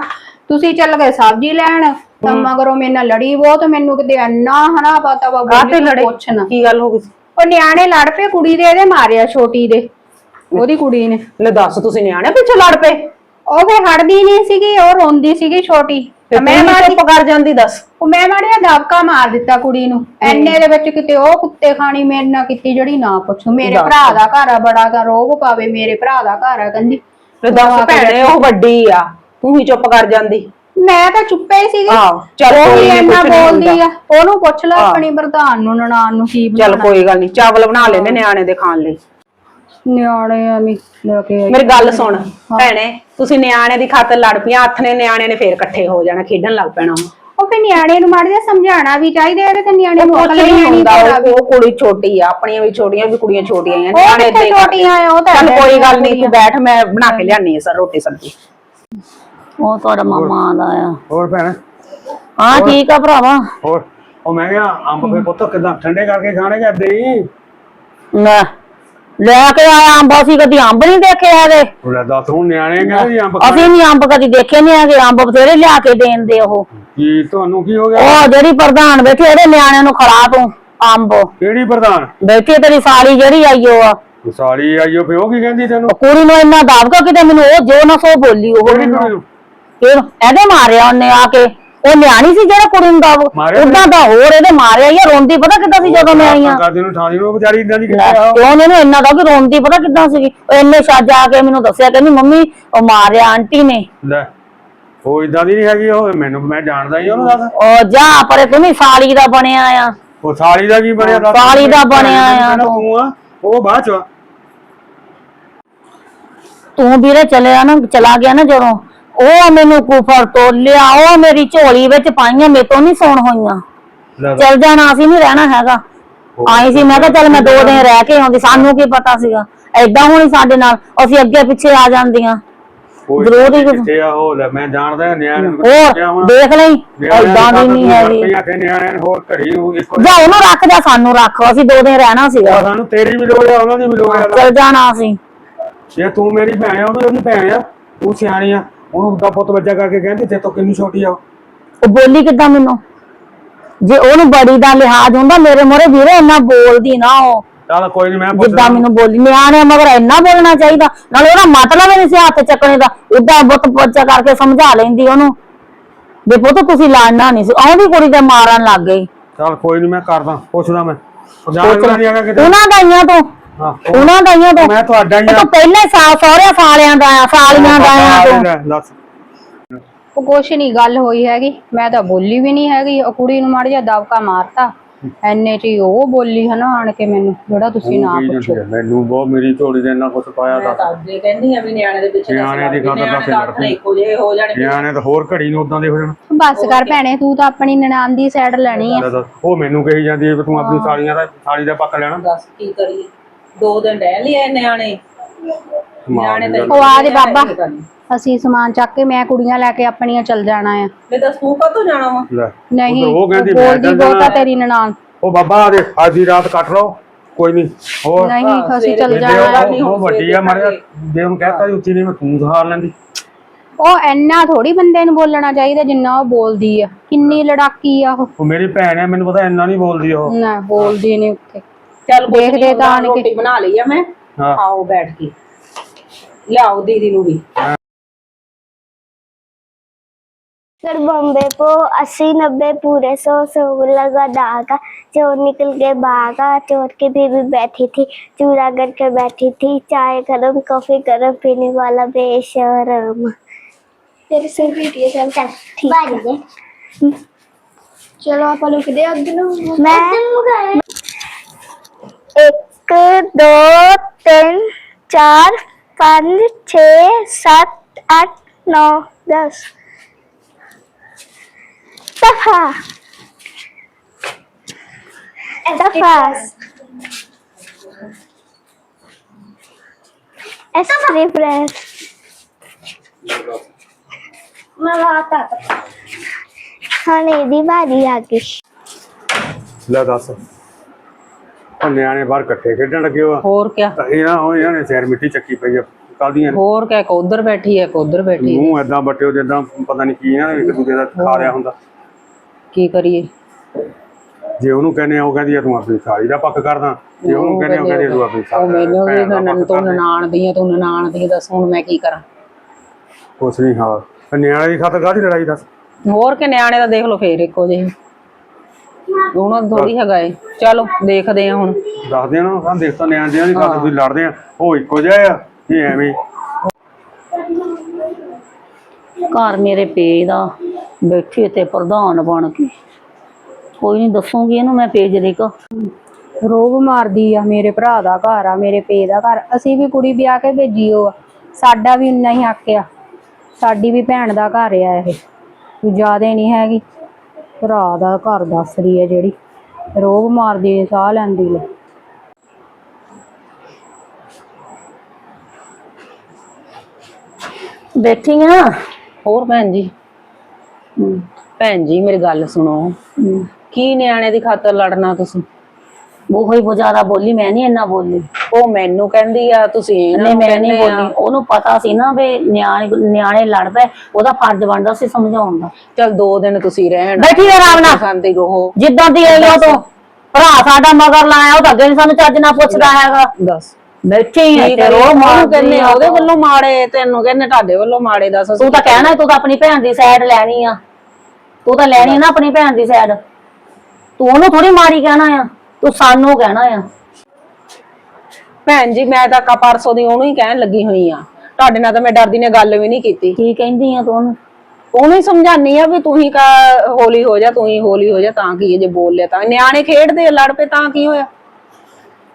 ਤੁਸੀਂ ਚੱਲ ਗਏ ਸਬਜ਼ੀ ਲੈਣ ਤਾਂ ਮਗਰੋਂ ਮੇਰੇ ਨਾਲ ਲੜੀ ਬਹੁਤ ਮੈਨੂੰ ਕਿਤੇ ਇੰਨਾ ਹਨਾ ਪਤਾ ਵਾ ਕਾਹ ਤੇ ਬੋਲੀ ਲੜੇ। ਪੁੱਛਣਾ ਕੀ ਗੱਲ ਹੋ ਗਈ? ਸੀ? ਉਹ ਨਿਆਣੇ ਲੜ ਪਏ ਕੁੜੀ ਦੇ ਇਹਦੇ ਮਾਰਿਆ ਛੋਟੀ ਦੇ। ਉਹਦੀ ਕੁੜੀ ਨੇ। ਲੈ ਦੱਸ ਤੁਸੀਂ ਨਿਆਣੇ ਪਿੱਛੇ ਲੜ ਪਏ? ਉਹ ਫੇ ਹਟਦੀ ਨਹੀਂ ਸੀਗੀ ਉਹ ਰੋਂਦੀ ਸੀਗੀ ਛੋਟੀ। ਤੇ ਮੈਂ ਮੈਂ ਮਾੜੀ ਚੁੱਪ ਕਰ ਜਾਂਦੀ ਦੱਸ। ਉਹ ਮੈਂ ਮਾੜਿਆ ਦਬਕਾ ਮਾਰ ਦਿੱਤਾ ਕੁੜੀ ਨੂੰ। ਐਨੇ ਦੇ ਵਿੱਚ ਕਿਤੇ ਉਹ ਕੁੱਤੇ ਖਾਣੀ ਮੇਰੇ ਨਾਲ ਕੀਤੀ ਜਿਹੜੀ ਨਾ ਪੁੱਛੋ। ਮੇਰੇ। ਭਰਾ ਦਾ ਘਰ ਆ ਬੜਾ ਗਾ ਰੋਗ ਪਾਵੇ ਮੇਰੇ ਭਰਾ ਦਾ ਘਰ ਆ ਕਹਿੰਦੀ। ਤੇ ਦੱਸ ਭੈਣੇ ਉਹ ਵੱਡੀ ਆ ਤੂੰ ਹੀ ਚੁੱਪ ਕਰ ਜਾਂਦੀ। ਮੈਂ ਤਾਂ ਚੁੱਪੇ ਹੀ ਸੀਗੀ। ਉਹ ਕੋਈ ਵੀ ਇੰਨਾ ਬੋਲਦੀ। ਆ। ਉਹਨੂੰ ਪੁੱਛ ਲੈ। ਆਪਣੀ ਪ੍ਰਧਾਨ ਨੂੰ ਨਨਾਣ ਨੂੰ ਕੀ ਚੱਲ। ਕੋਈ ਗੱਲ ਨਹੀਂ ਚਾਵਲ ਬਣਾ ਲੈਨੇ ਨਿਆਣੇ ਦੇ ਖਾਣ ਲਈ। ਨਿਆਣੇ ਐਵੇਂ ਲੈ ਕੇ ਆਈ। ਮੇਰੀ ਗੱਲ ਸੁਣ ਭੈਣੇ ਤੁਸੀਂ ਨਿਆਣੇ ਦੀ ਖਾਤਰ ਲੜ ਪਈਆਂ ਹੱਥ ਨੇ ਨਿਆਣੇ ਨੇ ਫੇਰ ਇਕੱਠੇ ਹੋ ਜਾਣਾ ਖੇਡਣ ਲੱਗ ਪੈਣਾ ਉਹ ਫੇ ਨਿਆਣੇ ਨੂੰ ਮਾੜਾ ਜਿਹਾ ਸਮਝਾਉਣਾ ਵੀ ਚਾਹੀਦਾ ਇਹਦੇ ਤੇ ਨਿਆਣੇ ਨੂੰ ਅਕਲ ਹੀ ਨਹੀਂ ਹੁੰਦਾ ਪਤਾ ਉਹ- ਉਹ ਕੁੜੀ ਛੋਟੀ ਆ ਆਪਣੀਆਂ ਵੀ ਛੋਟੀਆਂ ਵੀ ਕੁੜੀਆਂ ਛੋਟੀਆਂ ਆ ਉਹ ਕਿੱਥੇ ਏਦਾਂ ਹੀ ਛੋਟੀਆਂ ਆ, ਉਹ ਤਾਂ ਚੱਲ ਕੋਈ ਗੱਲ ਨਹੀਂ। ਤੂੰ ਬੈਠ ਮੈਂ ਬਣਾ ਕੇ ਲਿਆਨੀ ਆ ਸਰ ਰੋਟੀ ਸਬਜ਼ੀ। ਉਹ ਤੁਹਾਡਾ ਮਾਮਾ ਆਂਦਾ ਆ। ਹੋਰ ਭੈਣ? ਹਾਂ ਠੀਕ ਆ ਭਰਾਵਾ। ਹੋਰ? ਉਹ ਮੈਂ ਕਿਹਾ ਅੰਬ ਫੇ ਪੁੱਤ ਕਿਦਾਂ ਠੰਡੇ ਕਰਕੇ ਖਾਣੇ ਕਰਦੇ ਹੀ ਲੈ ਲੈ ਕੇ ਆਇਆ ਅੰਬ ਅਸੀਂ ਕਦੀ ਅੰਬ ਨਹੀਂ ਦੇਖੇ ਹੈਗੇ। ਲੈ ਦੱਸ ਹੁਣ ਨਿਆਣੇ ਕਹਿੰਦੇ ਜੀ ਅੰਬ ਅਸੀਂ ਨਹੀਂ ਅੰਬ ਕਦੀ ਦੇਖੇ ਨਹੀਂ ਹੈਗੇ ਅੰਬ ਬਥੇਰੇ ਲਿਆ ਕੇ ਦੇਂਦੇ ਉਹ। ਕੀ ਤੁਹਾਨੂੰ ਕੀ ਹੋ ਗਿਆ? ਉਹ ਜਿਹੜੀ ਪ੍ਰਧਾਨ ਬੈਠੀ ਇਹਦੇ ਨਿਆਣਿਆਂ ਨੂੰ ਖੜਾ ਤੂੰ ਅੰਬ। ਕਿਹੜੀ ਪ੍ਰਧਾਨ? ਬੈਠੀ ਤੇਰੀ ਸਾਲੀ ਜਿਹੜੀ ਆਈ ਉਹ ਆ। ਸਾਲੀ ਆਈਓ ਫੇ ਉਹ ਕੀ ਕਹਿੰਦੀ ਤੈਨੂੰ? ਕੁੜੀ ਨੂੰ ਇੰਨਾ ਦਾਬਕਾ ਕਿਤੇ ਮੈਨੂੰ ਉਹ ਜੋ ਨਾ ਸੋ ਬੋਲੀ ਉਹ? ਫਿਰ ਇਹਦੇ ਮਾਰਿਆ ਉਹਨੇ ਆ ਕੇ। ਉਹ ਨਿਆਣੀ ਸੀ ਜਿਹੜਾ ਕੁੜੀ ਨੂੰ ਮਾਰਿਆ ਉਦਾਂ ਦਾ ਹੋਰ ਇਹਦੇ ਮਾਰਿਆ ਯਾਰ ਰੋਂਦੀ ਪਤਾ ਕਿੱਦਾਂ ਸੀ ਜਦੋਂ ਮੈਂ ਆਈ ਆ? ਕਰਦੇ ਨੂੰ ਠਾਣੀ ਨੂੰ ਉਹ ਵਿਚਾਰੀ ਇਦਾਂ ਦੀ ਕਿੱਥੇ ਆ ਕਿਉਂ ਇਹਨੂੰ ਇੰਨਾ ਦਾ ਕਿ ਰੋਂਦੀ ਪਤਾ ਕਿੱਦਾਂ ਸੀਗੀ? ਉਹ ਇੰਨੇ ਆ ਕੇ ਮੈਨੂੰ ਦੱਸਿਆ ਕਹਿੰਦੀ ਮੰਮੀ ਉਹ ਮਾਰਿਆ ਆਂਟੀ ਨੇ। ਲੈ ਉਹ ਇਦਾਂ ਦੀ ਨਹੀਂ ਹੈਗੀ ਉਹ ਮੈਨੂੰ ਮੈਂ ਜਾਣਦਾ ਹੀ ਉਹਨੂੰ ਦੱਸ। ਉਹ ਜਾ ਪਰੇ ਤੂੰ ਵੀ ਸਾਲੀ ਦਾ ਬਣਿਆ ਆ। ਉਹ ਸਾਲੀ ਦਾ ਕੀ ਬਣਿਆ ਦੱਸ। ਸਾਲੀ ਦਾ ਬਣਿਆ ਆ। ਤੂੰ ਤੂੰ ਆ ਉਹ ਬਾਅਦ ਚ ਆ। ਤੂੰ ਵੀਰੇ ਚਲਿਆ ਨਾ ਚਲਾ ਗਿਆ ਨਾ ਜਦੋਂ। ਉਹ ਮੈਨੂੰ ਕੁਫਰ ਤੋਲਿਆ ਉਹ ਮੇਰੀ ਝੋਲੀ ਵਿੱਚ ਪਾਈਆਂ ਮੇਰੇ ਤੋਂ ਨਹੀਂ ਸੌਣ ਹੋਈਆਂ। ਲੈ ਦੱਸ। ਚੱਲ ਜਾਣਾ ਅਸੀਂ ਨਹੀਂ ਰਹਿਣਾ ਹੈਗਾ। ਆਈ ਸੀ ਮੈਂ ਕਿਹਾ ਚੱਲ ਮੈਂ ਦੋ ਦਿਨ ਰਹਿ ਕੇ ਆਉਂਦੀ ਸਾਨੂੰ ਕੀ ਪਤਾ ਸੀਗਾ। ਐਦਾਂ ਹੋਣੀ ਸਾਡੇ ਨਾਲ ਅਸੀਂ ਅੱਗੇ ਪਿੱਛੇ ਆ ਜਾਂਦੀਆਂ। ਜ਼ਰੂਰ ਹੀ ਕਿੱਥੇ ਆ ਉਹ ਲੈ ਮੈਂ ਜਾਣਦਾ ਨਿਆਣੇ ਨੂੰ ਹੋਰ। ਦੇਖ ਲਈ ਨਿਆਣਿਆਂ ਐਦਾਂ ਦੀ ਨਹੀਂ ਤਾਂ ਹੈਗੀ। ਰੁਪਈਆ ਤੇ ਨਿਆਣਿਆਂ ਨੂੰ ਹੋਰ ਘੜੀ ਨੂੰ ਇੱਕੋ ਜਾ ਉਹਨੂੰ ਰੱਖ ਜਾ ਸਾਨੂੰ ਰੱਖ ਅਸੀਂ ਦੋ ਦਿਨ ਰਹਿਣਾ ਸੀਗਾ। ਸਾਨੂੰ ਤੇਰੀ ਵੀ ਲੋੜ ਆ ਉਹਨਾਂ ਦੀ ਵੀ ਲੋੜ ਆ। ਚੱਲ ਜਾਣਾ ਅਸੀਂ। ਜੇ ਤੂੰ ਮੇਰੀ ਭੈਣ ਆ ਉਹ ਭੈਣ ਆ ਤੂੰ ਸਿਆਣੀ ਆ। ਉਹਨੂੰ ਦਾ ਪੁੱਤ ਬੱਚਾ ਕਰਕੇ ਕਹਿੰਦੇ ਤੇ ਤੋਂ ਕਿੰਨੀ ਛੋਟੀ ਆ ਉਹ। ਉਹ ਬੋਲੀ ਕਿੱਦਾਂ ਮੈਨੂੰ? ਜੇ ਉਹਨੂੰ ਬੜੀ ਦਾ ਲਿਹਾਜ਼ ਹੁੰਦਾ ਮੇਰੇ ਮੋਰੇ ਵੀਰੇ ਇੰਨਾ ਬੋਲਦੀ ਨਾ ਉਹ। ਚੱਲ ਕੋਈ ਨਹੀਂ ਮੈਂ ਪੁੱਛ ਜਿੱਦਾਂ ਮੈਨੂੰ ਬੋਲੀ ਨਿਆਣੇ ਮਗਰ ਇੰਨਾ ਬੋਲਣਾ ਚਾਹੀਦਾ। ਨਾਲੇ ਉਹਦਾ ਮਤਲਬ ਹੀ ਨਹੀਂ ਸੀ ਹੱਥ ਚੱਕਣੇ ਦਾ। ਉਦਾਂ ਬੁੱਤ ਪੁੱਛਾ ਕਰਕੇ ਸਮਝਾ ਲੈਂਦੀ ਉਹਨੂੰ। ਵੀ ਪੁੱਤ ਤੁਸੀਂ ਲੜਨਾ ਨਹੀਂ ਸੀ। ਆਉਂਦੀ ਕੁੜੀ ਤੇ ਮਾਰਨ ਲੱਗ ਗਈ। ਚੱਲ ਕੋਈ ਨਹੀਂ ਮੈਂ ਕਰਦਾ। ਪੁੱਛਦਾ ਮੈਂ। ਜਾਣਦਾ ਨਹੀਂ ਹੈਗਾ ਕਿਤੇ। ਉਹਨਾਂ ਗਾਈਆਂ ਤੋਂ। ਉਹਨਾਂ ਗਾਈਆਂ ਤੋਂ ਮੈਂ ਤੁਹਾਡਾ ਹੀ ਆ। ਤਾਂ ਪਹਿਲੇ ਸਾਲ ਸਹੁਰੇ ਸਾਲਿਆਂ ਦਾ ਆ ਸਾਲੀਆਂ ਦਾ ਆ ਤੂੰ। ਲੈ, ਦੱਸ। ਉਹ ਕੁਛ ਨਹੀਂ ਗੱਲ ਹੋਈ ਹੈਗੀ। ਮੈਂ ਤਾਂ ਬੋਲੀ ਵੀ ਨਹੀਂ ਹੈਗੀ। ਉਹ ਕੁੜੀ ਨੂੰ ਮਾੜਾ ਜਿਹਾ ਦਬਕਾ ਮਾਰਤਾ। ਐਨੇ ਚ ਹੀ ਉਹ ਬੋਲੀ ਹਨਾ ਆਣ ਕੇ ਮੈਨੂੰ ਜਿਹੜਾ ਤੁਸੀਂ ਨਾ ਪੁੱਛੋ। ਮੈਨੂੰ ਬਹੁਤ ਮੇਰੀ ਝੋਲੀ ਦੇ ਇੰਨਾ ਕੁਛ ਪਾਇਆ ਮੈਂ ਦੱਸ। ਤਾਂ ਅੱਗੇ ਕਹਿੰਦੀ ਆ ਵੀ ਨਿਆਣੇ ਦੇ ਪਿੱਛੇ ਨਿਆਣੇ ਦੀ ਖਾਤਰ ਤਾਂ ਫਿਰ ਲੜਦੇ। ਇੱਕੋ ਜਿਹੇ ਹੋ ਜਾਣੇ ਨਿਆਣੇ ਤਾਂ ਹੋਰ ਘੜੀ ਨੂੰ ਉਦਾਂ ਦੇ ਹੋ ਜਾਣ। ਬਸ ਕਰ ਭੈਣੇ ਤੂੰ ਤਾਂ ਆਪਣੀ ਨਨਾਣ ਦੀ ਸਾਈਡ ਲੈਣੀ ਆ। ਉਹ ਮੈਨੂੰ ਕਹੀ ਜਾਂਦੀ ਹੈ ਵੀ ਤੂੰ ਆਪਣੀ ਸਾਲੀਆਂ ਦਾ ਸਾਲੀ ਦਾ ਪੱਕ ਲੈਣਾ। ਦੱਸ ਕੀ ਕਰੀਏ? ਦੋ ਦਿਨ ਰਹਿ ਲਿਆ ਨਿਆਣੇ। ਨਿਆਣੇ ਤਾਂ ਉਹ ਆ ਦੇ ਨਿਆਣੇ ਬਾਬਾ। ਅਸੀਂ ਸਮਾਨ ਚੱਕ ਕੇ ਮੈਂ ਕੁੜੀਆਂ ਲੈ ਕੇ ਆਪਣੀਆਂ ਚੱਲ ਜਾਣਾ ਆ। ਮੈਂ ਤੂੰ ਕਦੋਂ ਜਾਣਾ ਵਾ? ਲੈ ਨਹੀਂ ਉਹ ਕਹਿੰਦੀ ਮੈਂ ਬੋਲਦੀ ਬਹੁਤ ਆ। ਤੇਰੀ ਨਨਾਣ। ਉਹ ਬਾਬਾ ਆ ਦੇ ਅੱਜ ਦੀ ਰਾਤ ਕੱਟ ਲਓ ਕੋਈ ਨਹੀਂ। ਹੋਰ? ਨਹੀਂ ਅਸੀਂ ਚੱਲ ਜਾਣਾ ਉਹ- ਉਹ ਵੱਡੀ ਆ ਮਰਿਆ ਜੇ ਉਹਨੂੰ ਕਹਿਤਾ ਉੱਚੀ ਨਹੀਂ ਮੈਂ ਤੂੰ ਸਹਾਰ ਲੈਂਦੀ। ਉਹ ਇੰਨਾ ਥੋੜੀ ਬੰਦੇ ਨੂੰ ਬੋਲਣਾ ਚਾਹੀਦਾ ਜਿੰਨਾ ਉਹ ਬੋਲਦੀ ਆ। ਕਿੰਨੀ ਲੜਾਕੀ ਆ ਉਹ। ਉਹ ਮੇਰੀ ਭੈਣ ਹੈ ਮੈਨੂੰ ਪਤਾ ਇੰਨਾ ਨਹੀਂ ਬੋਲਦੀ ਉਹ। ਨਾ ਬੋਲਦੀ ਨਹੀਂ ਉੱਥੇ। ਚੱਲ ਕੁਛ ਦੇਖਦੇ ਨੀ ਤਾਂ ਹੁੰਦਾ, ਆਣ ਕੇ। ਰੋਟੀ ਬਣਾ ਲਈ ਆ ਮੈਂ ਹਾਂ ਆਓ ਬੈਠ ਕੇ ਲਿਆਓ ਦੀਦੀ ਨੂੰ ਵੀ सर बॉम्बे को अस्सी नब्बे पूरे सौ सौ लगा दागा चोर निकल के भागा चोर की बीवी बैठी थी चूड़ा करके बैठी थी चाय गरम कॉफी गरम पीने वाला बेशरम तेरे से वीडियो चल चल ठीक है चलो आप लिख दे अब्दुल मैं ਇੱਕ ਦੋ ਤਿੰਨ ਚਾਰ ਪੰਜ ਛੇ ਸੱਤ ਅੱਠ ਨੌ 10 ਦਫਾ। ਦਫਾਸ Es refresh. ਮਲਾਤਾ ਹਾਂ ਇਹਦੀ ਮਾਰੀ ਆ ਕੇ ਲੈ ਦੱਸ। ਉਹ ਨਿਆਣੇ ਬਾਹਰ ਇਕੱਠੇ ਖੇਡਣ ਲੱਗੇ ਹੋ ਹੋਰ ਕਿਆ? ਇਹ ਨਾ ਉਹ ਇਹਨਾਂ ਨੇ ਸਿਰ ਮਿੱਟੀ ਚੱਕੀ ਪਈ ਆ ਕੱਲ ਦੀਆਂ ਹੋਰ ਕਿਆ ਇੱਕ ਉਧਰ ਬੈਠੀ ਹੈ ਇੱਕ ਉਧਰ ਬੈਠੀ ਹੈ। ਮੂੰਹ ਏਦਾਂ ਬੱਟਿਓ ਜਿੱਦਾਂ ਪਤਾ ਨਹੀਂ ਕੀ ਨਾ ਇੱਕ ਦੂਜੇ ਦਾ ਖਾ ਰਿਹਾ ਹੁੰਦਾ। ਕੀ ਕਰੀਏ? ਜੇ ਉਹਨੂੰ ਕਹਿੰਦੇ ਆ ਉਹ ਕਹਿੰਦੀ ਆ ਤੂੰ ਆਪਣੀ ਸਾਲੀ ਦਾ ਪੱਕ ਕਰਦਾ ਜੇ ਉਹਨੂੰ ਕਹਿੰਦੇ ਉਹ ਕਹਿੰਦੀ ਤੂੰ ਆਪਣੀ ਉਹ ਮੈਨੂੰ ਵੀ ਪੱਕ ਤੋਂ। ਨਨਾਣ ਦੀ ਆ ਤੂੰ ਨਨਾਣ ਦੀ ਦੱਸ ਹੁਣ ਮੈਂ ਕੀ ਕਰਾਂ? ਕੁਛ ਨਹੀਂ ਹਾਂ। ਨਿਆਣੇ ਦੀ ਖਾਤਰ ਕਾਹਦੀ ਲੜਾਈ ਦੱਸ? ਹੋਰ ਕਿ ਨਿਆਣੇ ਦਾ ਦੇਖ ਲਓ ਫੇਰ ਇੱਕੋ ਜਿਹੇ। ਉਹਨਾਂ ਥੋੜੀ ਹੈਗਾ ਏ। ਚਲੋ ਦੇਖਦੇ ਆ ਹੁਣ। ਦੱਸਦੇ ਆ ਨਾ ਹਾਂ ਦੇਖ ਤਾਂ ਨਿਆਣੇ ਦੀ ਖਾਤਰ ਤੁਸੀਂ ਲੜਦੇ ਆ। ਉਹ ਇੱਕੋ ਜਿਹਾ ਆ ਇਹ ਐਵੇਂ। ਘਰ ਮੇਰੇ ਪੇ ਦਾ ਬੈਠੀ ਤੇ ਪ੍ਰਧਾਨ ਬਣ ਕੇ। ਕੋਈ ਨਹੀਂ ਦੱਸੂਗੀ ਇਹਨੂੰ ਮੈਂ ਪੇਜ ਦੇ ਕੋ ਰੋਬ ਮਾਰਦੀ ਆ ਮੇਰੇ ਭਰਾ ਦਾ ਘਰ ਆ ਮੇਰੇ ਪੇ ਦਾ ਘਰ। ਅਸੀਂ ਵੀ ਕੁੜੀ ਵਿਆਹ ਕੇ ਭੇਜੀ ਉਹ ਸਾਡਾ ਵੀ ਉਨਾ ਹੀ ਹੱਕ ਆ। ਸਾਡੀ ਵੀ ਭੈਣ ਦਾ ਘਰ ਆ ਇਹ। ਜ਼ਿਆਦੇ ਨਹੀਂ ਹੈਗੀ। ਭਰਾ ਦਾ ਘਰ ਦੱਸਦੀ ਆ ਜਿਹੜੀ। ਰੋਬ ਮਾਰਦੀ ਆ, ਸਾਹ ਲੈਂਦੀ ਲੈ। ਬੈਠੀ ਆ। ਹੋਰ ਭੈਣ ਜੀ? ਭੈਣ ਜੀ ਮੇਰੀ ਗੱਲ ਸੁਣੋ। ਕੀ ਨਿਆਣੇ ਦੀ ਖਾਤਰ ਲੜਨਾ ਤੁਸੀਂ? ਉਹ ਹੀ ਬੋਲੀ ਮੈਂ ਨਹੀਂ ਇੰਨਾ ਬੋਲੀ। ਉਹ ਮੈਨੂੰ ਕਹਿੰਦੀ ਆ ਤੁਸੀਂ ਇਹਨਾਂ ਨਹੀਂ ਨੂੰ ਮੈਂ ਨਹੀਂ ਕਹਿੰਦੇ ਆ ਬੋਲੀ। ਉਹਨੂੰ ਪਤਾ ਸੀ ਨਾ ਵੀ ਨਿਆਣੇ ਨਿਆਣੇ ਲੜਦਾ ਹੈ, ਉਹਦਾ ਫਰਜ਼ ਬਣਦਾ ਸੀ ਸਮਝਾਉਣ ਦਾ। ਚਲ ਦੋ ਦਿਨ ਤੁਸੀਂ ਰਹਿਣ। ਬੈਠੀ ਆ ਆਰਾਮ ਨਾਲ। ਖਾਂਦੇ ਰਹੋ। ਜਿੱਦਾਂ ਦੀ ਆਈ ਉਹ ਤੋਂ। ਭਰਾ ਸਾਡਾ ਮਗਰ ਲਾਇਆ ਉਹ ਤਾਂ ਅੱਗੇ ਨੀ ਸਾਨੂੰ ਚੱਜ ਨਾਲ ਪੁੱਛਦਾ ਹੈਗਾ। ਦੱਸ। ਬੈਠੇ ਹੀ ਕੀ ਤੇ ਕਰੀਏ ਰੋ ਉਹਨੂੰ ਮਾਰਦੀ ਕਹਿੰਦੇ ਆ। ਉਹਦੇ ਵੱਲੋਂ ਮਾੜੇ ਤੈਨੂੰ ਕਹਿੰਦੇ ਤੁਹਾਡੇ ਵੱਲੋਂ ਮਾੜੇ ਦੱਸ। ਤੂੰ ਤਾਂ ਕਹਿਣਾ ਤੂੰ ਤਾਂ ਆਪਣੀ ਭੈਣ ਦੀ ਸਾਈਡ ਲੈਣੀ ਆ। ਤੂੰ ਤਾਂ ਲੈਣੀ ਨਾ ਆਪਣੀ ਭੈਣ ਦੀ ਸਾਈਡ ਤੂੰ ਉਹਨੂੰ ਥੋੜੀ ਮਾਰੀ ਕਹਿਣਾ ਆ। ਤੂੰ ਸਾਨੂੰ ਕਹਿਣਾ ਆ। ਭੈਣ ਜੀ ਮੈਂ ਤਾਂ ਕਾ ਪਰਸੋਂ ਦੀ ਉਹਨੂੰ ਹੀ ਕਹਿਣ ਲੱਗੀ ਹੋਈ ਆ। ਤੁਹਾਡੇ ਨਾਲ ਤਾਂ ਮੈਂ ਡਰਦੀ ਨੇ ਗੱਲ ਵੀ ਨਹੀਂ ਕੀਤੀ। ਕੀ ਕਹਿੰਦੀ ਆ ਤੂੰ ਉਹਨੂੰ? ਉਹਨੂੰ ਹੀ ਸਮਝਾਨੀ ਆ ਵੀ ਤੂੰ ਹੀ ਕਾ ਹੋਲੀ ਹੋ ਜਾ ਤੂੰ ਹੀ ਹੋਲੀ ਹੋ ਜਾ ਤਾਂ ਕੀ ਹੈ ਜੇ ਬੋਲ ਲਿਆ ਤਾਂ। ਨਿਆਣੇ ਖੇਡਦੇ ਆ, ਲੜ ਪਏ ਤਾਂ ਕੀ ਹੋਇਆ?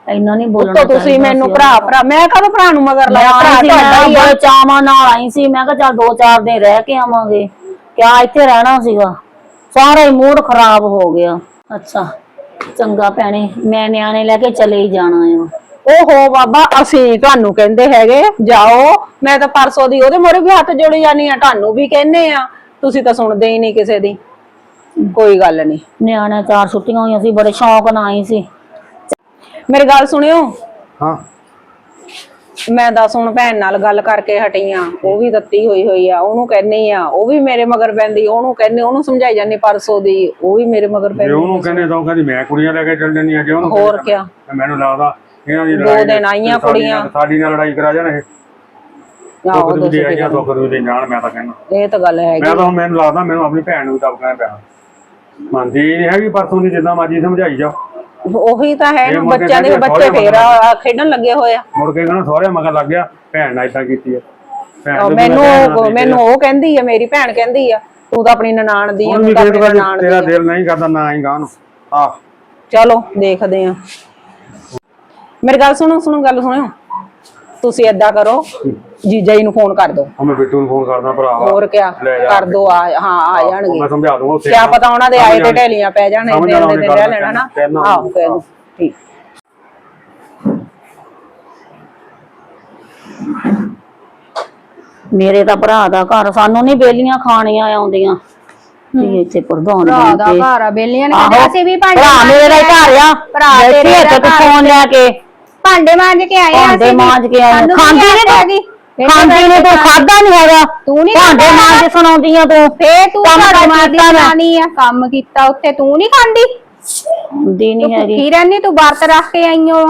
ਇੰਨਾ ਨਹੀਂ ਬੋਲਣਾ ਉੱਤੋਂ ਤੁਸੀਂ ਚਾਹੀਦਾ ਮੈਨੂੰ ਸੀ। ਭਰਾ ਭਰਾ। ਮੈਂ ਕਦੋਂ ਭਰਾ ਨੂੰ ਮਗਰ ਮੈਂ ਲਾਇਆ ਭਰਾ ਆਈ ਸੀ ਤੁਹਾਡਾ ਹੀ ਮੈਂ ਆ। ਬੜੇ ਚਾਵਾਂ ਨਾਲ ਆਈ ਸੀ। ਮੈਂ ਕਿਹਾ ਚੱਲ ਦੋ ਚਾਰ ਦਿਨ ਰਹਿ ਕੇ ਆਵਾਂਗੇ। ਕਿਆ ਇੱਥੇ ਰਹਿਣਾ ਸੀਗਾ? ਸਾਰਾ ਹੀ ਮੂਡ ਖਰਾਬ ਹੋ ਗਿਆ। ਅੱਛਾ। ਚੰਗਾ ਭੈਣੇ ਮੈਂ ਨਿਆਣੇ ਲੈ ਕੇ ਚਲੇ ਹੀ ਜਾਣਾ ਆ। ਓਹੋ ਬਾਬਾ ਅਸੀਂ ਤੁਹਾਨੂੰ ਕਹਿੰਦੇ ਹੈਗੇ ਜਾਓ। ਮੈਂ ਤਾਂ ਪਰਸੋਂ ਦੀ ਉਹਦੇ ਮੋਰੇ ਵੀ ਹੱਥ ਜੋੜੀ ਜਾਨੀ ਆ ਤੁਹਾਨੂੰ ਵੀ ਕਹਿੰਦੇ ਆ। ਤੁਸੀਂ ਤਾਂ ਸੁਣਦੇ ਹੀ ਨਹੀਂ ਕਿਸੇ ਦੀ। ਕੋਈ ਗੱਲ ਨਹੀਂ। ਨਿਆਣੇ ਚਾਰ ਛੁੱਟੀਆਂ ਹੋਈਆਂ ਸੀ ਬੜੇ ਸ਼ੌਂਕ ਨਾਲ ਆਈ ਸੀ। ਮੇਰੀ ਗੱਲ ਸੁਣਿਓ। ਹਾਂ। ਮੈਂ ਦੱਸ ਹੁਣ ਭੈਣ ਨਾਲ ਗੱਲ ਕਰਕੇ ਹਟੀ ਆ ਉਹ ਵੀ ਦਿੱਤੀ ਹੋਈ ਹੋਈ ਆ ਉਹਨੂੰ ਕਹਿੰਨੀ ਆ ਉਹ ਵੀ ਮੇਰੇ ਮਗਰ ਪੈਂਦੀ ਉਹਨੂੰ ਕਹਿੰਨੇ ਉਹਨੂੰ ਸਮਝਾਈ ਜਾਂਦੀ ਪਰਸੋਂ ਦੀ ਉਹ ਵੀ ਮੇਰੇ ਮਗਰ ਜੇ ਪੈਂਦੀ ਉਹਨੂੰ ਕਹਿੰਦੇ ਤਾਂ ਉਹ ਕਹਿੰਦੀ ਮੈਂ ਕੁੜੀਆਂ ਲੈ ਕੇ ਚੱਲ ਜੰਨੀ ਆ ਜੇ ਉਹਨੂੰ ਹੋਰ ਕਹਿੰਦੇ ਤਾਂ ਮੈਨੂੰ ਲੱਗਦਾ ਇਹਨਾਂ ਦੀ ਦੋ ਲੜਾਈ ਦਿਨ ਆਈਆਂ ਸਾਡੀ ਨਾਲ- ਕੁੜੀਆਂ। ਸਾਡੀ ਨਾਲ ਲੜਾਈ ਕਰਾ ਜਾਣ ਇਹ। ਆਹੋ ਦੁੱਖ ਦੀ ਆਈਆਂ ਦੁੱਖ ਦੀ ਜਾਣ ਮੈਂ ਤਾਂ ਕਹਿੰਦਾ। ਇਹ ਤਾਂ ਗੱਲ ਹੈਗੀ। ਮੈਂ ਤਾਂ ਹੁਣ ਮੈਨੂੰ ਲੱਗਦਾ ਮੈਨੂੰ ਆਪਣੀ ਭੈਣ ਨੂੰ ਦਬਕਣਾ ਪਿਆ ਮੰਨਦੀ ਨਹੀਂ ਹੈਗੀ ਪਰਸੋਂ ਦੀ ਜਿੱਦਾਂ ਮਰਜ਼ੀ ਸਮਝਾਈ ਜਾ ਉਹੀ ਤਾਂ ਹੈ ਇਹ ਨਾ ਮੁੜ ਕੇ ਬੱਚਿਆਂ ਦੇ ਕਹਿੰਦੇ ਬੱਚੇ ਫੇਰ ਆ, ਖੇਡਣ ਲੱਗੇ ਹੋਏ ਆ। ਮੁੜ ਕੇ ਕਹਿੰਦਾ ਸਹੁਰੇ ਮਗਰ ਲੱਗ ਗਿਆ ਭੈਣ ਨਾਲ ਇਦਾਂ ਕੀਤੀ ਹੈ ਭੈਣ ਮੈਨੂੰ ਮੈਨੂੰ ਉਹ ਕਹਿੰਦੀ ਆ ਮੇਰੀ ਭੈਣ ਕਹਿੰਦੀ ਆ ਤੂੰ ਤਾਂ ਆਪਣੀ ਨਨਾਣ ਦੀ ਆ ਹੁਣ ਤੂੰ ਵੀ ਤਾਂ ਆਪਣੀ ਨਨਾਣ ਦੀ ਤੇਰਾ ਆ। ਦਿਲ ਨਹੀਂ ਕਰਦਾ ਨਾ ਆਈ ਗਾਂ ਨੂੰ। ਆਹ ਚਲੋ ਦੇਖਦੇ ਆ। ਮੇਰੀ ਗੱਲ ਸੁਣੋ ਸੁਣੋ ਗੱਲ ਸੁਣਿਓ। ਤੁਸੀਂ ਏਦਾਂ ਕਰੋ ਜੀਜਾ ਜੀ ਨੂੰ ਫੋਨ ਕਰ ਦਿਓ। ਉਹ ਮੈਂ ਬਿੱਟੂ ਨੂੰ ਫੋਨ ਕਰਦਾ ਭਰਾ। ਹੋਰ ਕਿਆ? ਲੈ ਜਾ। ਕਰ ਦੋ ਆ ਹਾਂ ਆ ਮੈਂ ਜਾਣਗੇ। ਸਮਝਾ ਦੂੰਗਾ ਉੱਥੇ। ਕਿਆ ਪਤਾ ਉਹਨਾਂ ਦੇ ਆਏ ਤੇ ਢੇਲੀਆਂ ਪੈ ਜਾਣ ਇਹਦੇ ਦੇ ਗੱਲ ਰਹਿ ਮੈਂ ਲੈਣਾ ਨਾ। ਆਹੋ ਕਹਿ ਦੋ ਠੀਕ। ਮੇਰੇ ਤਾਂ ਭਰਾ ਦਾ ਘਰ ਸਾਨੂੰ ਨਹੀਂ ਬੇਲੀਆਂ ਖਾਣੀਆਂ ਆਉਂਦੀਆਂ। ਤੇ ਇੱਥੇ ਪ੍ਰਧਾਨ ਭਰਾ ਬਣ ਦਾ ਕੇ। ਘਰ ਆ ਬੇਲੀਆਂ ਨੇ। ਕਹਿੰਦੇ ਅਸੀਂ ਵੀ ਭਾਂਡੇ ਭਰਾ ਮੇਰੇ ਦਾ ਹੀ ਘਰ ਆ। ਭਰਾ ਤੇਰੇ ਇੱਥੇ ਦਾ ਤੂੰ ਫੋਨ ਲੈ ਕੇ। ਭਾਂਡੇ ਮਾਂਜ ਕੇ ਆਏ ਆ ਭਾਂਡੇ। ਮਾਂਜ ਕੇ ਆਏ ਸਾਨੂੰ ਖਾਂਦੀ ਨਹੀਂ ਹੈਗੀ। ਤੂੰ ਖਾਂਦੀ ਨਹੀਂ ਤੂੰ ਖਾਦਾ ਨਹੀਂ ਹੈਗਾ। ਤੂੰ ਨੀ ਭਾਂਡੇ ਖਾਧਾ ਮਾਂਜ ਕੇ ਸੁਣਾਉਂਦੀਆਂ ਤੂੰ। ਫੇਰ ਤੂੰ ਕੰਮ ਝਾੜੂ ਮਾਰਦੀ ਕੀਤਾ ਮੈਂ। ਆ। ਕੰਮ ਕੀਤਾ ਉੱਥੇ ਤੂੰ ਨਹੀਂ ਖਾਂਦੀ? ਹੁੰਦੀ ਤੂੰ ਨਹੀਂ ਹੈਗੀ। ਭੁੱਖੀ ਰਹਿਨੀ ਤੂੰ ਵਰਤ ਰੱਖ ਕੇ ਆਈਓ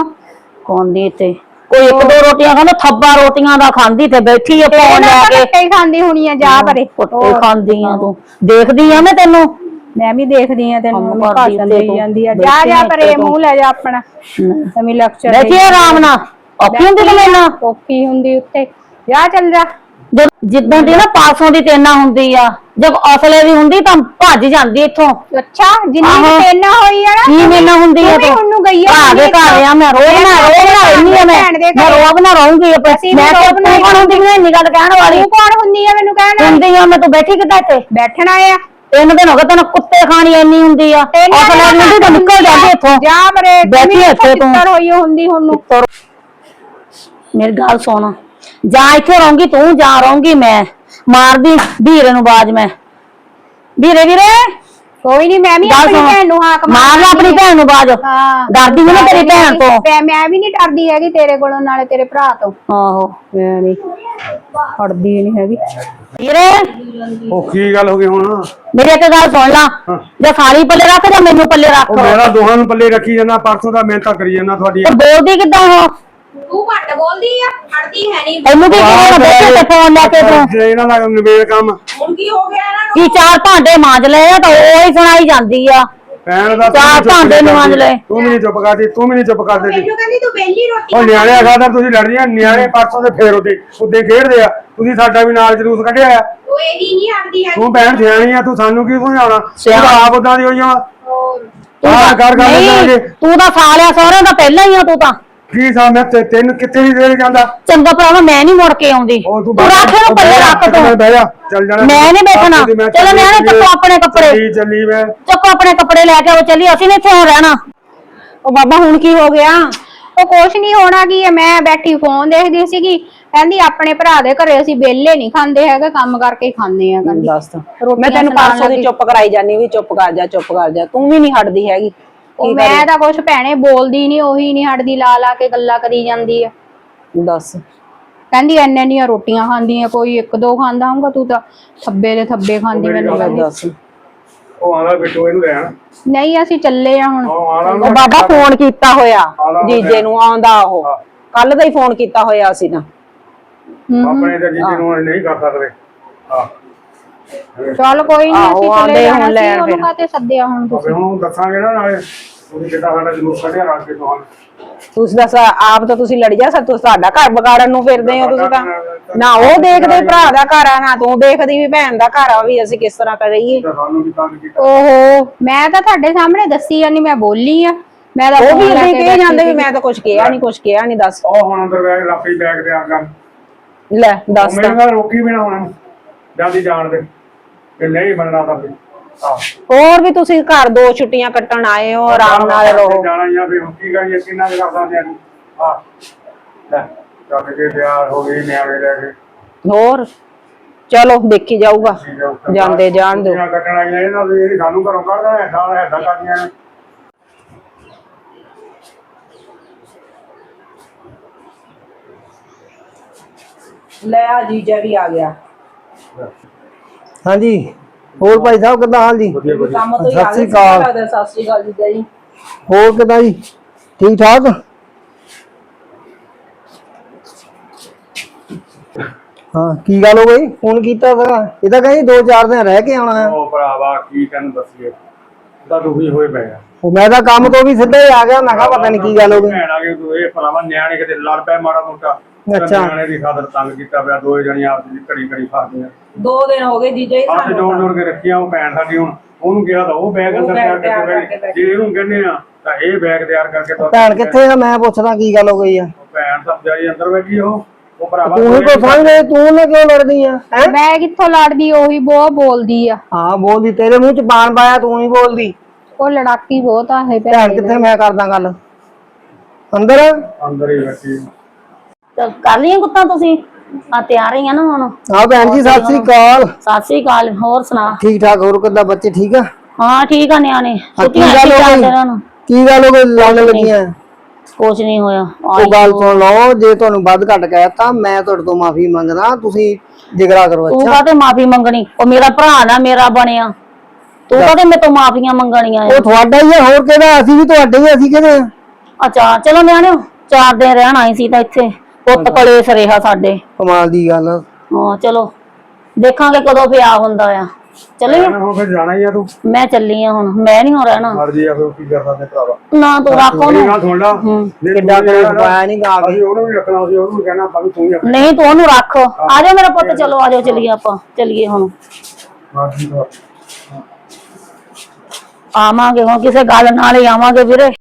ਖਾਂਦੀ ਇੱਥੇ। ਕੋਈ ਇੱਕ ਦੋ ਰੋਟੀਆਂ ਖਾਂਦਾ ਥੱਬਾ ਰੋਟੀਆਂ ਦਾ ਖਾਂਦੀ ਤੇ ਬੈਠੀ ਆ ਫੋਨ ਲੈ ਕੇ। ਹੀ ਖਾਂਦੀ ਹੋਣੀ ਆ ਜਾ ਪਰੇ। ਕੁੱਤੇ ਖਾਂਦੀ ਆ ਤੂੰ। ਦੇਖਦੀ ਆ ਮੈਂ ਤੈਨੂੰ। ਮੈਂ ਵੀ ਦੇਖਦੀ ਆ ਤੈਨੂੰ ਕੰਮ ਕਰਦੀ ਭਾਸ਼ਣ ਤੇ ਦੇਈ ਤੂੰ ਜਾਂਦੀ ਆ। ਜਾ ਬੈਠੀ ਜਾ ਆ ਪਰੇ ਤੂੰ। ਮੂੰਹ ਲੈ ਜਾ ਆਪਣਾ। ਨਵੀਂ ਲੈਕਚਰ ਬੈਠੀ ਆ ਆਰਾਮ ਨਾਲ। ਔਖੀ ਹੁੰਦੀ ਕਿ ਮੈਨਾਂ ਔਖੀ ਹੁੰਦੀ ਉੱਤੇ ਜਾ ਚੱਲ ਜਾ। ਜਦ ਜਿੱਦਾਂ ਦੀ ਨਾ ਪਾਸੋਂ ਦੀ ਤੇਨਾ ਹੁੰਦੀ ਆ ਜਦ ਅਸਲੇ ਦੀ ਹੁੰਦੀ ਤਾਂ ਭੱਜ ਜਾਂਦੀ ਇੱਥੋਂ। ਅੱਛਾ ਜਿੰਨੀ ਆਹੋ। ਤੇਨਾ ਹੋਈ ਆ ਨਾ ਕੀ ਮੈਨਾਂ ਹੁੰਦੀ ਆ ਤੂੰ ਵੀ ਤੂੰ ਉਹਨੂੰ ਗਈ ਆ ਦੇ ਘਰ ਆ ਮੈਂ ਰੋਜ਼ ਨਾ ਰੋਜ਼ ਨਾ ਰਹਿਨੀ ਆ ਮੈਂ ਭੈਣ ਦੇ ਮੈਂ ਘਰ। ਰੋਜ਼ ਨਾ ਰਹੂੰਗੀ ਅਸੀਂ ਵੀ ਮੈਂ ਰੋਜ਼ ਤਾਂ ਨਾ ਕੌਣ ਹੁੰਦੀ। ਨਹੀਂ ਇੰਨੀ ਗੱਲ ਕਹਿਣ ਵਾਲੀ। ਤੂੰ ਕੌਣ ਹੁੰਦੀ ਆ ਮੈਨੂੰ ਕਹਿਣਾ ਹੁੰਦੀ ਆ ਮੈਂ ਤੂੰ ਬੈਠੀ ਕਿੱਦਾਂ ਇੱਥੇ? ਬੈਠਣਾ ਆ। ਤਿੰਨ ਦਿਨ ਹੋ ਗਏ ਤੈਨੂੰ ਕੁੱਤੇ ਖਾਣੀ ਇੰਨੀ ਹੁੰਦੀ ਆ। ਅਸਲੇ ਹੁੰਦੀ ਤਾਂ ਨਿਕਲ ਜਾਂਦੀ ਇੱਥੋਂ। ਜਾ ਪਰੇ ਬੈਠੀ ਇੱਥੇ ਤੂੰ। ਹੋਈ ਹੁੰਦੀ ਹੁਣ ਨੂੰ ਮੇਰੀ ਗੱਲ ਸੁਣ। ਜਾਂ ਇੱਥੇ ਰਹੂੰਗੀ ਤੂੰ ਜਾਂ ਰਹੂੰਗੀ ਮੈਂ। ਮਾਰਦੀ ਵੀਰੇ ਨੂੰ ਬਾਜ ਮੈਂ। ਵੀਰੇ ਵੀਰੇ! ਕੋਈ ਨਹੀਂ ਮੈਂ ਵੀ ਆਪਣੀ ਭੈਣ ਨੂੰ ਹਾਕ ਮਾਰ ਲੈ ਆਪਣੀ ਭੈਣ ਨੂੰ ਬਾਜ ਹਾਂ। ਡਰਦੀ ਨੀ ਨਾ ਤੇਰੀ ਭੈਣ ਤੋਂ। ਮੈਂ ਮੈਂ ਵੀ ਨਹੀਂ ਡਰਦੀ ਹੈਗੀ ਤੇਰੇ ਕੋਲੋਂ ਨਾਲੇ ਤੇਰੇ ਭਰਾ ਤੋਂ। ਆਹੋ। ਮੈਂ ਨਹੀਂ ਹੜਦੀ ਨਹੀਂ ਹੈਗੀ। ਵੀਰੇ। ਉਹ ਕੀ ਗੱਲ ਹੋ ਗਈ ਹੁਣ? ਮੇਰੀ ਇੱਕ ਗੱਲ ਸੁਣ ਲਾ। ਹਾਂ। ਜਾਂ ਸਾਰੀ ਪੱਲੇ ਰੱਖ ਜਾਂ ਮੈਨੂੰ ਪੱਲੇ ਰੱਖ? ਉਹ ਮੇਰਾ ਦੋਹਾਂ ਨੂੰ ਪੱਲੇ ਰੱਖੀ ਜਾਂਦਾ ਪਰਸੋਂ ਦਾ ਮਿਹਨਤਾਂ ਕਰੀ ਜਾਂਦਾ ਤੁਹਾਡੀ ਤੇ ਬੋਲਦੀ ਕਿੱਦਾਂ ਹੋ ਤੂੰ ਘੱਟ ਬੋਲਦੀ ਆ ਹਟਦੀ ਹੈ ਨਹੀਂ। ਇਹਨੂੰ ਕੀ ਕਰਾਂ ਬੈਠੇ ਤੇ ਫੋਨ ਲੈ ਕੇ ਤੂੰ। ਜੇ ਇਹਨਾਂ ਦਾ ਨਿਬੇੜ ਕੰਮ। ਹੁਣ ਕੀ ਹੋ ਗਿਆ ਇਹਨਾਂ ਨੂੰ? ਕੀ ਚਾਰ ਭਾਂਡੇ ਮਾਂਜ ਲਏ ਆ ਤਾਂ ਉਹ ਹੀ ਸੁਣਾਈ ਜਾਂਦੀ ਆ। ਭੈਣ ਦਾ ਤੂੰ ਚਾਰ ਵੀ ਚੁੱਪ ਭਾਂਡੇ ਨਹੀਂ ਮਾਂਜ ਕਰਦੀ। ਲਏ। ਤੂੰ ਵੀ ਨਹੀਂ ਚੁੱਪ ਕਰਦੀ ਤੂੰ ਵੀ ਨਹੀਂ ਚੁੱਪ ਕਰਦੀ ਮੈਨੂੰ ਕਹਿੰਦੀ ਤੂੰ ਬੇਲੀ ਰੋਟੀ ਉਹ ਨਿਆਣੇ ਖਾਦਾ ਤੁਸੀਂ ਲੜਦੀਆਂ ਨਿਆਣੇ ਪਾਸੋਂ ਦੇ ਫੇਰ ਉੱਤੇ ਉੱਤੇ ਖੇਡਦੇ ਆ। ਤੁਸੀਂ ਸਾਡਾ ਵੀ ਨਾਲ ਜਲੂਸ ਕੱਢਿਆ ਆ। ਉਹ ਇਹਦੀ ਨਹੀਂ ਹਟਦੀ ਹੈ ਤੂੰ ਭੈਣ ਸਿਆਣੀ ਆ ਤੂੰ ਸਾਨੂੰ ਕੀ ਸਮਝਾਉਣਾ? ਤੂੰ ਤਾਂ ਆਪ ਉਦਾਂ ਦੀ ਹੋਈ ਆ। ਤੂੰ ਆਹ ਤਾਂ- ਕਰ ਗੱਲ ਨਹੀਂ, ਕਰਾਂਗੇ ਤੂੰ ਤਾਂ ਸਾਲਿਆ ਸਹੁਰੇ ਦਾ ਪਹਿਲਾਂ ਹੀ ਆ ਤੂੰ ਤਾਂ। ਕੀ ਸਾਹਮਣੇ ਤੇ ਤੈਨੂੰ ਕਿੱਥੇ ਨਹੀਂ ਦੇ ਜਾਂਦਾ? ਚੰਗਾ ਭਰਾਵਾ ਮੈਂ ਨਹੀਂ ਮੁੜ ਕੇ ਆਉਂਦੀ। ਉਹ ਤੂੰ ਰੱਖ ਇਹਨੂੰ ਪੱਲੇ ਰੱਖ ਤੂੰ। ਬਹਿ ਜਾ ਚੱਲ ਜਾਣਾ ਮੈਂ ਨੀ ਬੈਠਣਾ। ਮੈਂ ਚਲੋ ਨਿਆਣੇ ਚੱਲੀ ਚੱਕੋ ਆਪਣੇ ਕੱਪੜੇ। ਚੱਲੀ ਚੱਲੀ ਮੈਂ। ਚੁੱਕੋ ਆਪਣੇ ਕੱਪੜੇ ਲੈ ਕੇ ਆਓ ਚੱਲੀ। ਅਸੀਂ ਨੀ ਇੱਥੇ ਹੁਣ ਰਹਿਣਾ। ਉਹ ਬਾਬਾ ਹੁਣ ਕੀ ਹੋ ਗਿਆ? ਉਹ ਕੁਛ ਨਹੀਂ ਹੋਣਾ ਕੀ ਹੈ? ਮੈਂ ਬੈਠੀ ਫੋਨ ਦੇਖਦੀ ਸੀਗੀ। ਕਹਿੰਦੀ ਆਪਣੇ ਭਰਾ ਦੇ ਘਰੇ ਅਸੀਂ ਬੇਲੇ ਨਹੀਂ ਖਾਂਦੇ ਹੈਗੇ ਕੰਮ ਕਰਕੇ ਹੀ ਖਾਂਦੇ ਆ ਕਹਿੰਦੀ। ਦੱਸ ਮੈਂ ਤੈਨੂੰ ਪਰਸੋਂ ਦੀ। ਚੁੱਪ ਕਰਾਈ ਜਾਨੀ ਵੀ ਚੁੱਪ ਕਰ ਜਾ ਚੁੱਪ ਕਰ ਜਾ। ਤੂੰ ਵੀ ਨਹੀਂ ਹਟਦੀ ਹੈਗੀ। ਉਹ ਮੈਂ ਤਾਂ ਕੁਛ ਭੈਣੇ ਬੋਲਦੀ ਨਹੀਂ ਉਹੀ ਨਹੀਂ ਹਟਦੀ ਲਾ ਲਾ ਕੇ ਗੱਲਾਂ ਕਰੀ ਜਾਂਦੀ ਆ। ਦੱਸ। ਕਹਿੰਦੀ ਐਨੇ ਐਨੀਆਂ ਰੋਟੀਆਂ ਖਾਂਦੀਆਂ ਕੋਈ ਇੱਕ ਦੋ ਖਾਂਦਾ ਹੋਊਗਾ ਤੂੰ ਤਾਂ ਥੱਬੇ ਦੇ ਥੱਬੇ ਖਾਂਦੀ ਮੈਨੂੰ ਕਹਿੰਦੀ ਦੱਸ। ਉਹ ਆਣਾ ਬਿੱਟੂ ਇਹਨੂੰ ਲੈਣ ਨਹੀਂ ਅਸੀਂ ਚੱਲੇ ਆ ਹੁਣ। ਉਹ ਆਣਾ ਉਹ ਬਾਬਾ ਫੋਨ ਕੀਤਾ ਹੋਇਆ ਜੀਜੇ ਨੂੰ ਆਉਂਦਾ ਉਹ। ਕੱਲ ਦਾ ਹੀ ਫੋਨ ਕੀਤਾ ਹੋਇਆ ਸੀ ਨਾ। ਆਪਣੇ ਤੇ ਜੀਜੇ ਨੂੰ ਨਹੀਂ ਕਰ ਸਕਦੇ। ਹਾਂ। ਚੱਲ ਕੋਈ ਨਹੀਂ ਆਹੋ, ਅਸੀਂ ਆਉਂਦੇ ਚੱਲੇ ਹੁਣ ਜਾਣਾ ਸੀ ਲੈਣ ਉਹਨੂੰ ਫਿਰ। ਕਾਤੇ ਸੱਦਿਆ ਹੁਣ ਤੁਸੀਂ? ਉਹਨੂੰ ਦੱਸਾਂਗੇ ਨਾ ਨਾਲੇ ਉਹਦੀ ਕਿੱਦਾਂ ਸਾਡਾ ਜਲੂਸ ਕੱਢਿਆ ਰੱਖ ਕੇ ਤੁਹਾਨੂੰ ਤੁਸੀਂ ਦੱਸ ਆਪ ਤਾਂ ਤੁਸੀਂ ਲੜ ਜਾ ਸਾ ਤੁਸੀਂ ਸਾਡਾ ਘਰ ਵਿਗਾੜਨ ਨੂੰ ਫਿਰਦੇ ਹੋ ਤੁਸੀਂ ਤਾਂ। ਨਾ ਉਹ ਦੇਖਦੇ ਭਰਾ ਦਾ ਘਰ ਆ ਨਾ ਤੂੰ ਦੇਖਦੀ ਵੀ ਭੈਣ ਦਾ ਘਰ ਆ ਵੀ ਅਸੀਂ ਕਿਸ ਤਰ੍ਹਾਂ ਕਰੀਏ ਤਾਂ ਸਾਨੂੰ ਵੀ ਤੰਗ ਕੀਤਾ। ਓਹੋ ਮੈਂ ਤਾਂ ਤੁਹਾਡੇ ਸਾਹਮਣੇ ਦੱਸੀ ਜਾਂਦੀ ਮੈਂ ਬੋਲੀ ਆ। ਮੈਂ ਤਾਂ ਉਹ phone ਵੀ ਲੈ ਕੇ ਕਹੇ ਬੈਠੀ ਜਾਂਦੇ ਵੀ ਸੀ। ਮੈਂ ਤਾਂ ਕੁਝ ਕਿਹਾ ਨਹੀਂ ਕੁਝ ਕਿਹਾ ਨਹੀਂ ਦੱਸ। ਉਹ ਹੁਣ ਅੰਦਰ ਬੈਗ ਲਾਪੀ ਬੈਗ ਤਿਆਰ ਕਰ ਲੈ ਦੱਸ ਮੈਨੂੰ ਕਹਿੰਦਾ ਰੋਕੀ ਵੀ ਨਾ ਹੁਣ। ਜਾਂਦੀ ਜਾਣ ਦੇ। ਕਿ ਨਹੀਂ ਬਣਨਾ ਤਾਂ ਫਿਰ ਆਹ ਹੋਰ ਵੀ ਤੁਸੀਂ ਘਰ ਦੋ ਛੁੱਟੀਆਂ ਕੱਟਣ ਆਏ ਹੋ ਆਰਾਮ ਨਾਲ ਰਹੋ। ਜਾਣਾ ਜਾਂ ਫਿਰ ਹੁਣ ਕੀ ਕਰੀਏ ਕਿੰਨਾ ਕੁ ਕਰ ਸਕਦੇ ਆ ਆ ਲੈ ਚੱਲ ਕੇ ਤਿਆਰ ਹੋ ਗਈ ਨਿਆਣੇ ਲੈ ਕੇ। ਹੋਰ? ਚਲੋ ਦੇਖੀ ਜਾਊਗਾ। ਜਾਂਦੇ ਜਾਣ ਦਿਓ। ਛੁੱਟੀਆਂ ਕੱਟਣ ਆਈਆਂ ਇਹਨਾਂ ਦੇ ਇਹ ਸਾਨੂੰ ਘਰੋਂ ਕੱਢਦਾ ਹੈ ਨਾਲ ਹੈਦਾ ਕਰਦੀਆਂ ਨੇ। ਲੈ ਆ ਜੀਜਾ ਵੀ ਆ ਗਿਆ। ਹਾਂਜੀ। ਹੋਰ ਭਾਈ ਸਾਹਿਬ ਕਿੱਦਾਂ ਹਾਲ ਜੀ? ਵਧੀਆ ਵਧੀਆ। ਕੰਮ ਤੋਂ ਹੀ ਸਤਿ ਆ ਸ੍ਰੀ ਅਕਾਲ। ਲੱਗਦਾ ਸਤਿ ਸ੍ਰੀ ਅਕਾਲ ਜੀਜਾ ਜੀ। ਹੋਰ ਕਿੱਦਾਂ ਜੀ? ਠੀਕ ਠਾਕ? ਹਾਂ ਕੀ ਗੱਲ ਹੋ ਗਈ? ਫੋਨ ਕੀਤਾ ਸੀਗਾ ਇਹ ਤਾਂ ਕਹਿੰਦੀ ਦੋ ਚਾਰ ਦਿਨ ਰਹਿ ਕੇ ਆਉਣਾ। ਹੈ ਉਹ ਭਰਾਵਾ ਕੀ ਤੈਨੂੰ ਦੱਸੀਏ? ਤਾਂ ਦੁਖੀ ਹੋਏ ਪਏ ਆ। ਉਹ ਮੈਂ ਤਾਂ ਕੰਮ ਤੋਂ ਵੀ ਸਿੱਧਾ ਹੀ ਆ ਗਿਆ ਮੈਂ ਕਿਹਾ ਪਤਾ ਨਹੀਂ ਕੀ ਗੱਲ ਹੋ ਗਈ। ਭੈਣ ਆ ਗਈ ਤੂੰ ਇਹ ਭਰਾਵਾ ਨਿਆਣੇ ਕਿਤੇ ਲੜ ਪਏ ਮਾੜਾ ਮੋਟਾ। ਅੱਛਾ। ਨਿਆਣੇ ਦੀ ਖਾਤਰ ਤੰਗ ਕੀਤਾ ਪਿਆ ਦੋਏ ਜਣੀਆਂ ਆਪਸ ਵਿੱਚ ਘੜੀ ਘੜੀ ਫਸਦੀਆਂ। ਦੋ ਦਿਨ ਹੋ ਗਏ ਜੀਜਾ ਜੀ ਹੱਥ ਜੋੜ ਜੋੜ ਕੇ ਰੱਖੀਆਂ ਉਹ ਭੈਣ ਸਾਡੀ ਹੁਣ ਉਹਨੂੰ ਕਿਹਾ ਤਾਂ ਉਹ ਬੈਗ ਅੰਦਰ ਬੈਗ ਤਿਆਰ ਤਿਆਰ ਕਰਕੇ ਕਰਕੇ ਬੈਠੀ। ਜੇ ਇਹਨੂੰ ਕਹਿੰਦੇ ਆ ਤਾਂ ਇਹ ਬੈਗ ਤਿਆਰ ਕਰਕੇ ਤਾਂ ਭੈਣ ਕਿੱਥੇ ਆ? ਮੈਂ ਪੁੱਛਦਾ ਕੀ ਗੱਲ ਹੋ ਗਈ ਆ। ਭੈਣ ਤਾਂ ਜਾਈ ਅੰਦਰ ਬੈਠੀ ਉਹ। ਉਹ ਭਰਾਵਾ ਤੂੰ ਹੀ ਕੋਈ ਸਮਝਦੇ ਤੂੰ ਨਾ ਕਿਉਂ ਲੜਦੀ ਆ? ਹੈ? ਮੈਂ ਕਿੱਥੋਂ ਲੜਦੀ ਉਹੀ ਬਹੁਤ ਬੋਲਦੀ ਆ। ਹਾਂ ਬੋਲਦੀ। ਤੇਰੇ ਮੂੰਹ ਚ ਬਾਣ ਪਾਇਆ ਤੂੰ ਨਹੀਂ ਬੋਲਦੀ। ਉਹ ਲੜਾਕੀ ਬਹੁਤ ਆ ਇਹ ਭੈਣ ਭੈਣ ਕਿੱਥੇ ਮੈਂ ਕਰਦਾ ਗੱਲ? ਅੰਦਰ ਆ? ਅੰਦਰ ਹੀ ਬੈਠੀ ਕਰ ਲਈਆਂ ਕੁੱਤਾਂ ਤੁਸੀਂ? ਆ ਤਿਆਰ ਹੀ ਆ ਨਾ ਹੁਣ। ਹਾਂ ਭੈਣ ਜੀ ਸਤਿ ਸ੍ਰੀ ਅਕਾਲ। ਸਤਿ ਸ੍ਰੀ ਅਕਾਲ ਹੋਰ ਸੁਣਾ? ਠੀਕ ਠਾਕ ਹੋਰ ਕਿੱਦਾਂ ਬੱਚੇ ਠੀਕ ਆ? ਹਾਂ ਠੀਕ ਆ ਨਿਆਣੇ। ਛੁੱਟੀਆਂ ਕੀ ਗੱਲ ਹੋ ਚੱਲਦੇ ਗਈ? ਇਹਨਾਂ ਨੂੰ। ਕੀ ਗੱਲ ਹੋ ਗਈ? ਲੜਨ ਲੱਗੀਆਂ? ਕੁਛ ਨਹੀਂ ਹੋਇਆ। ਉਹ ਗੱਲ ਸੁਣ ਲਓ ਜੇ ਤੁਹਾਨੂੰ ਵੱਧ ਘੱਟ ਕਹਿਤਾ ਮੈਂ ਤੁਹਾਡੇ ਤੋਂ ਮਾਫੀ ਮੰਗਦਾ ਤੁਸੀਂ ਜਿਗਰਾ ਕਰੋ ਤੂੰ ਅੱਛਾ? ਕਾਹਤੇ ਮਾਫੀ ਮੰਗਣੀ? ਉਹ ਮੇਰਾ ਭਰਾ ਨਾ ਮੇਰਾ ਬਣਿਆ। ਤੂੰ ਕਾਹਤੇ ਮੇਰੇ ਤੋਂ ਮਾਫੀਆਂ ਮੰਗਣੀਆਂ ਉਹ ਤੁਹਾਡਾ ਹੀ ਹੈ ਹੋਰ ਕਿਹਦਾ ਅਸੀਂ ਵੀ ਤੁਹਾਡੇ ਹੀ ਅਸੀਂ ਕਿਹਦੇ ਆ? ਅੱਛਾ ਚਲੋ ਨਿਆਣਿਓ ਚਾਰ ਦਿਨ ਰਹਿਣ ਆਈ ਸੀ ਤਾਂ ਇੱਥੇ। ਪੁੱਤ ਕਲੇਸ਼ ਰਿਹਾ ਸਾਡੇ। ਕਮਾਲ ਦੀ ਗੱਲ ਆ। ਹਾਂ ਚਲੋ। ਦੇਖਾਂਗੇ ਕਦੋਂ ਵਿਆਹ ਹੁੰਦਾ ਆ। ਚੱਲੀ ਭੈਣ ਹੁਣ ਫਿਰ ਜਾਣਾ ਹੀ ਆ ਤੂੰ। ਮੈਂ ਚੱਲੀ ਆ ਹੁਣ ਮੈਂ ਨਹੀਂ ਹੋ ਰਹਿਣਾ। ਮਰਜ਼ੀ ਆ ਫਿਰ ਕੀ ਕਰਦਾ ਤੇ ਭਰਾਵਾ। ਨਾ ਤੂੰ ਰੱਖ ਮੇਰੀ ਉਹਨੂੰ ਗੱਲ ਸੁਣ ਲਾ। ਜੇ ਕਿੱਡਾ ਤੂੰ ਕਲੇਸ਼ ਜਾਣਾ, ਪਾਇਆ ਨੀ ਗਾ ਕੇ। ਅਸੀਂ ਉਹਨੂੰ ਵੀ ਰੱਖਣਾ ਸੀ ਉਹਨੂੰ ਵੀ ਕਹਿਣਾ ਆਪਾਂ ਵੀ ਤੂੰ ਹੀ ਰੱਖ ਨਹੀਂ ਤੂੰ ਉਹਨੂੰ ਰੱਖ। ਆ ਜਾ ਮੇਰਾ ਪੁੱਤ ਚਲੋ ਆ ਜਾਓ ਚੱਲੀਏ ਆਪਾਂ। ਚੱਲੀਏ ਹੁਣ। ਮਰਜ਼ੀ ਆਵਾਂਗੇ ਹੁਣ ਕਿਸੇ ਗੱਲ ਨਾਲ ਹੀ ਆਵਾਂਗੇ ਵੀਰੇ।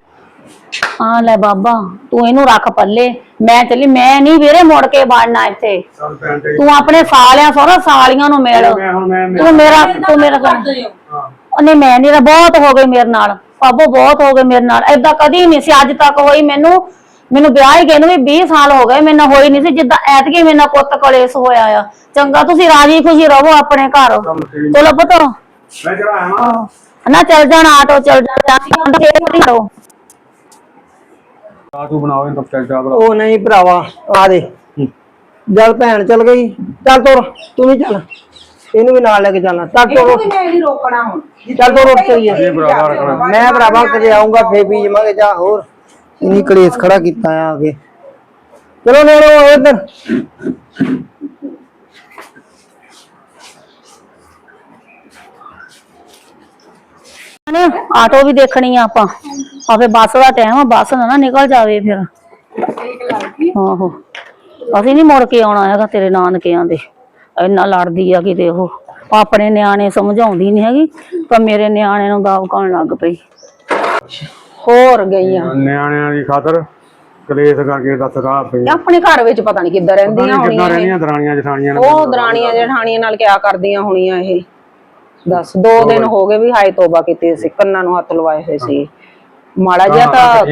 ਹਾਂ ਲੈ ਬਾਬਾ ਤੂੰ ਇਹਨੂੰ ਰੱਖ ਪੱਲੇ। ਮੈਂ ਚੱਲੀ ਮੈਂ ਨਹੀਂ ਵੀਰੇ ਮੁੜ ਕੇ ਬਣਨਾ ਇੱਥੇ। ਚੱਲ ਭੈਣ ਤੇ ਤੂੰ ਆਪਣੇ ਸਾਲਿਆਂ ਸਹੁਰਾ ਸਾਲੀਆਂ ਨੂੰ ਮਿਲ। ਮੈਂ ਹੁਣ ਮੈਂ ਤੂੰ ਮੇਰਾ ਤੂੰ ਮੇਰਾ ਕਰ ਉਹਨੇ ਮੈਂ ਨਹੀਂ ਬਹੁਤ ਹੋ ਗਏ ਮੇਰੇ ਨਾਲ। ਬਾਬੋ ਬਹੁਤ ਹੋ ਗਏ ਮੇਰੇ ਨਾਲ। ਏਦਾਂ ਕਦੀ ਨਹੀਂ ਸੀ ਅੱਜ ਤੱਕ ਹੋਈ ਮੈਨੂੰ। ਮੈਨੂੰ ਵਿਆਹ ਹੀ ਗਏ ਨੂੰ ਵੀ 20 ਸਾਲ ਹੋ ਗਏ ਮੇਰੇ ਨਾਲ ਹੋਈ ਨਹੀਂ ਸੀ ਜਿੱਦਾਂ ਐਤਕੀ ਮੇਰੇ ਨਾਲ ਪੁੱਤ ਕਲੇਸ਼ ਹੋਇਆ ਆ। ਚੰਗਾ ਤੁਸੀਂ ਰਾਜੀ ਖੁਸ਼ੀ ਰਹੋ ਆਪਣੇ ਘਰ। ਚਲੋ ਪੁੱਤ। ਮੈਂ ਜਿਹੜਾ ਆਇਆ ਵਾਂ, ਨਾ ਚੱਲ ਜਾਣਾ ਆਟੋ ਚੱਲ ਜਾਣਾ। ਚਾਹ ਤੂੰ ਬਣਾਓ ਇਹ ਤਾਂ ਚੱਲ ਉਹ ਨਹੀਂ ਭਰਾਵਾ ਆ ਦੇ। ਜਦ ਭੈਣ ਚਲ ਗਈ। ਚੱਲ ਤੁਰ ਤੂੰ ਵੀ ਚੱਲ। ਇਹਨੂੰ ਵੀ ਨਾਲ ਲੈ ਕੇ ਚੱਲਣਾ। ਚੱਲ ਤੁਰ। ਵੀ ਮੈਂ ਨਹੀਂ ਰੋਕਣਾ ਹੁਣ। ਚੱਲ ਤੁਰ ਉੱਠ ਚਲੀਏ ਇਹ ਭਰਾਵਾ ਰੱਖਣਾ ਮੈਂ ਭਰਾਵਾ ਕਦੇ ਆਉਂਗਾ ਫੇਰ ਵੀ ਜਮਾਂਗੇ ਜਾ ਹੋਰ। ਇਨੀ ਕਲੇਸ਼ ਖੜਾ ਕੀਤਾ ਆ ਆ ਕੇ ਚਲੋ ਆਓ ਇੱਧਰ। ਨੇ ਆਟੋ ਵੀ ਦੇਖਣੀ ਆ ਆਪਾਂ। ਆਪੇ ਬੱਸ ਦਾ ਟਾਈਮ ਆ ਬੱਸ ਨਾ ਨਾ ਨਿਕਲ ਜਾਵੇ ਫਿਰ। ਆਹੋ। ਅਸੀਂ ਨਹੀਂ ਮੁੜ ਕੇ ਆਉਣਾ ਹੈਗਾ ਤੇਰੇ ਨਾਨਕਿਆਂ ਦੇ। ਇੰਨਾ ਲੜਦੀ ਆ ਕਿਤੇ ਉਹ। ਆਪਣੇ ਨਿਆਣੇ ਸਮਝਾਉਂਦੀ ਨਹੀਂ ਹੈਗੀ ਪਰ ਮੇਰੇ ਨਿਆਣੇ ਨੂੰ ਦਾਵਕਾਣ ਲੱਗ ਪਈ। ਹੋਰ ਗਈਆਂ। ਨਿਆਣਿਆਂ ਦੀ ਖਾਤਰ ਕਲੇਸ਼ ਕਰਕੇ ਦੱਸ ਰਾਹ ਪਈ। ਆਪਣੇ ਘਰ ਵਿੱਚ ਪਤਾ ਨਹੀਂ ਕਿੱਦਾਂ ਰਹਿੰਦੀਆਂ ਹੋਣੀਆਂ ਦਰਾਣੀਆਂ ਜਠਾਣੀਆਂ ਉਹ ਦਰਾਣੀਆਂ ਜਠਾਣੀਆਂ ਨਾਲ ਕਿਆ ਕਰਦੀਆਂ ਹੋਣੀਆਂ ਇਹ। ਦੱਸ ਦੋ ਦਿਨ ਹੋ ਗਏ ਵੀ ਹਾਏ ਤੋਬਾ ਕੀਤੀ ਸੀ ਕੰਨਾਂ ਨੂੰ ਹੱਥ ਲਵਾਏ ਹੋਏ ਸੀ। ਮਾੜਾ ਜਿਹਾ ਤਾਂ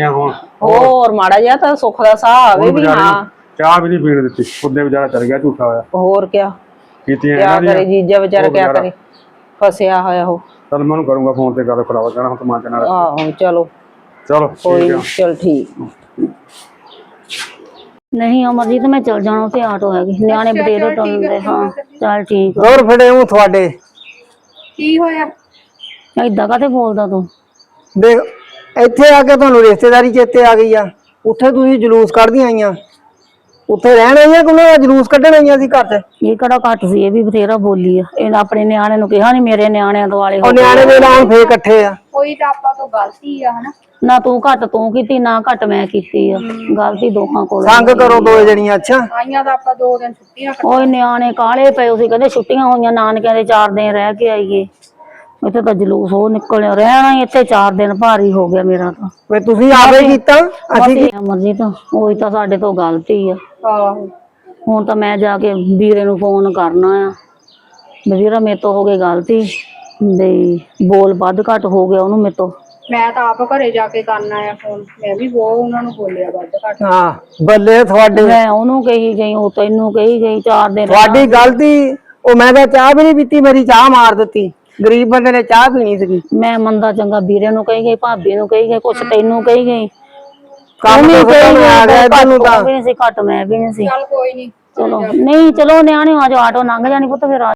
ਹੋਰ ਮਾੜਾ ਜਿਹਾ ਤਾਂ ਸੁੱਖ ਦਾ ਸਾਹ ਆਵੇ ਵੀ ਹਾਂ। ਚਾਹ ਵੀ ਨਹੀਂ ਪੀਣ ਦਿੱਤੀ ਉਹਦੇ ਵਿਚਾਰਾ ਚਲ ਗਿਆ ਝੂਠਾ ਹੋਇਆ। ਹੋਰ ਕਿਆ? ਕੀਤੀਆਂ ਇਹਨਾਂ ਦੀਆਂ? ਕਰੇ ਜੀਜਾ ਵਿਚਾਰਾ ਕਿਆ ਕਰੇ? ਫਸਿਆ ਹੋਇਆ ਉਹ। ਚੱਲ ਮੈਂ ਉਹਨੂੰ ਕਰੂੰਗਾ ਫੋਨ ਤੇ ਗੱਲ ਕਰਾਵਾ ਕਹਿਣਾ ਹੁਣ ਤੂੰ ਮਾਂ ਨਾਲ ਆਹੋ ਚਲੋ। ਚਲੋ ਕੋਈ ਠੀਕ ਆ। ਚਲ ਠੀਕ। ਨਹੀਂ ਅਮਰਜੀਤ ਮੈਂ ਚਲ ਜਾਣਾ ਤੇ ਆਟੋ ਹੈਗੀ। ਨਿਆਣੇ ਬਤੇਰੇ ਟੁੰਦੇ ਹਾਂ ਚੱਲ ਠੀਕ ਹੋਰ ਫੜੇ ਹੂੰ ਤੁਹਾਡੇ। ਕੀ ਹੋਇਆ? ਏਦਾਂ ਕਾਤੇ ਬੋਲਦਾ ਤੂੰ? ਦੇਖ ਇੱਥੇ ਆ ਕੇ ਤੁਹਾਨੂੰ ਰਿਸ਼ਤੇਦਾਰੀ ਚੇਤੇ ਆ ਗਈ ਆ। ਉੱਥੇ ਤੁਸੀਂ ਜਲੂਸ ਕੱਢਦੀਆਂ ਆਈਆਂ। ਉੱਥੇ ਰਹਿਣ ਆਈਆਂ ਕਿ ਉਹਨਾਂ ਦਾ ਜਲੂਸ ਕੱਢਣ ਆਈਆਂ ਸੀ ਘਰ 'ਚ? ਇਹ ਕਿਹੜਾ ਘੱਟ ਸੀ? ਇਹ ਵੀ ਬਥੇਰਾ ਬੋਲੀ ਆ। ਇਹਨਾਂ ਆਪਣੇ ਨਿਆਣੇ ਨੂੰ ਕਿਹਾ ਨਹੀਂ ਮੇਰੇ ਨਿਆਣਿਆਂ ਦੁਆਲੇ ਹੋ ਉਹ ਨਿਆਣੇ ਦੇ ਨਾਲ ਫੇਰ ਇਕੱਠੇ ਆ। ਕੋਈ ਤਾਂ ਆਪਾਂ ਤੋਂ ਗਲਤੀ ਆ ਹਨਾ? ਨਾ ਤੂੰ ਘੱਟ ਤੂੰ ਕੀਤੀ ਨਾ ਘੱਟ ਮੈਂ ਕੀਤੀ ਆ। ਗਲਤੀ ਦੋਹਾਂ ਕੋਲ। ਸੰਗ ਕਰੋ ਦੋ ਜਣੀਆਂ ਅੱਛਾ? ਆਈਆਂ ਤਾਂ ਆਪਾਂ ਦੋ ਦਿਨ ਛੁੱਟੀਆਂ ਓਏ ਨਿਆਣੇ ਕਾਲੇ ਪਏ ਸੀ ਕਹਿੰਦੇ ਛੁੱਟੀਆਂ ਹੋਈਆਂ ਨਾਨਕਿਆਂ ਦੇ 4 ਦਿਨ ਰਹਿ ਕੇ ਆਈਏ। ਇੱਥੇ ਤਾਂ ਜਲੂਸ ਹੋ ਨਿਕਲਿਆ ਰਹਿਣਾ ਹੀ ਇੱਥੇ 4 ਦਿਨ ਭਾਰੀ ਹੋ ਗਿਆ ਮੇਰਾ ਤਾਂ। ਵੇ ਤੁਸੀਂ ਆਪੇ ਕੀਤਾ ਅਸੀਂ ਕੀ- ਅਮਰਜੀਤ ਉਹੀ ਤਾਂ ਸਾਡੇ ਤੋਂ ਗਲਤੀ ਆ। ਆਹੋ। ਹੁਣ ਤਾਂ ਮੈਂ ਜਾ ਕੇ ਵੀਰੇ ਨੂੰ ਫੋਨ ਕਰਨਾ ਆ। ਵੀਰਾ ਮੇਰੇ ਤੋਂ ਹੋ ਗਈ ਗਲਤੀ ਵੀ ਬੋਲ ਵੱਧ ਘੱਟ ਹੋ ਗਿਆ ਉਹਨੂੰ ਮੇਰੇ ਤੋਂ। ਮੈਂ ਤਾਂ ਆਪ ਘਰੇ ਜਾ ਕੇ ਕਰਨਾ ਆ ਫੋਨ ਮੈਂ ਵੀ ਬਹੁਤ ਉਹਨਾਂ ਨੂੰ ਬੋਲਿਆ ਵੱਧ ਘੱਟ। ਹਾਂ ਬੱਲੇ ਤੁਹਾਡੇ। ਮੈਂ ਉਹਨੂੰ ਕਹੀ ਗਈ ਉਹ ਤੈਨੂੰ ਕਹੀ ਗਈ ਚਾਰ ਦਿਨ ਤੁਹਾਡੀ ਗਲਤੀ ਉਹ ਮੈਂ ਤਾਂ ਚਾਹ ਵੀ ਨਹੀਂ ਪੀਤੀ ਮੇਰੀ ਚਾਹ ਮਾਰ ਦਿੱਤੀ। ਗਰੀਬ ਬੰਦੇ ਨੇ ਚਾਹ ਪੀਣੀ ਸੀਗੀ। ਮੈਂ ਮੰਦਾ ਚੰਗਾ ਵੀਰੇ ਨੂੰ ਕਹੀ ਗਈ ਭਾਬੀ ਨੂੰ ਕਹੀ ਗਈ ਕੁਛ ਤੈਨੂੰ ਕਹੀ ਗਈ। ਕੰਮ ਤੂੰ ਕਹੀ ਆ ਗਿਆ ਗਈ ਇੱਧਰ ਨੂੰ ਘੱਟ ਤਾਂ। ਵੀ ਨਹੀਂ ਸੀ ਘੱਟ ਮੈਂ ਵੀ ਨਹੀਂ ਸੀ। ਚੱਲ ਕੋਈ ਨਹੀਂ ਚਲੋ ਨਹੀਂ ਚਲੋ ਨਿਆਣੇ ਆ ਜਾ ਆਟੋ ਲੰਘ ਜਾਣੀ ਪੁੱਤ ਫਿਰ ਆ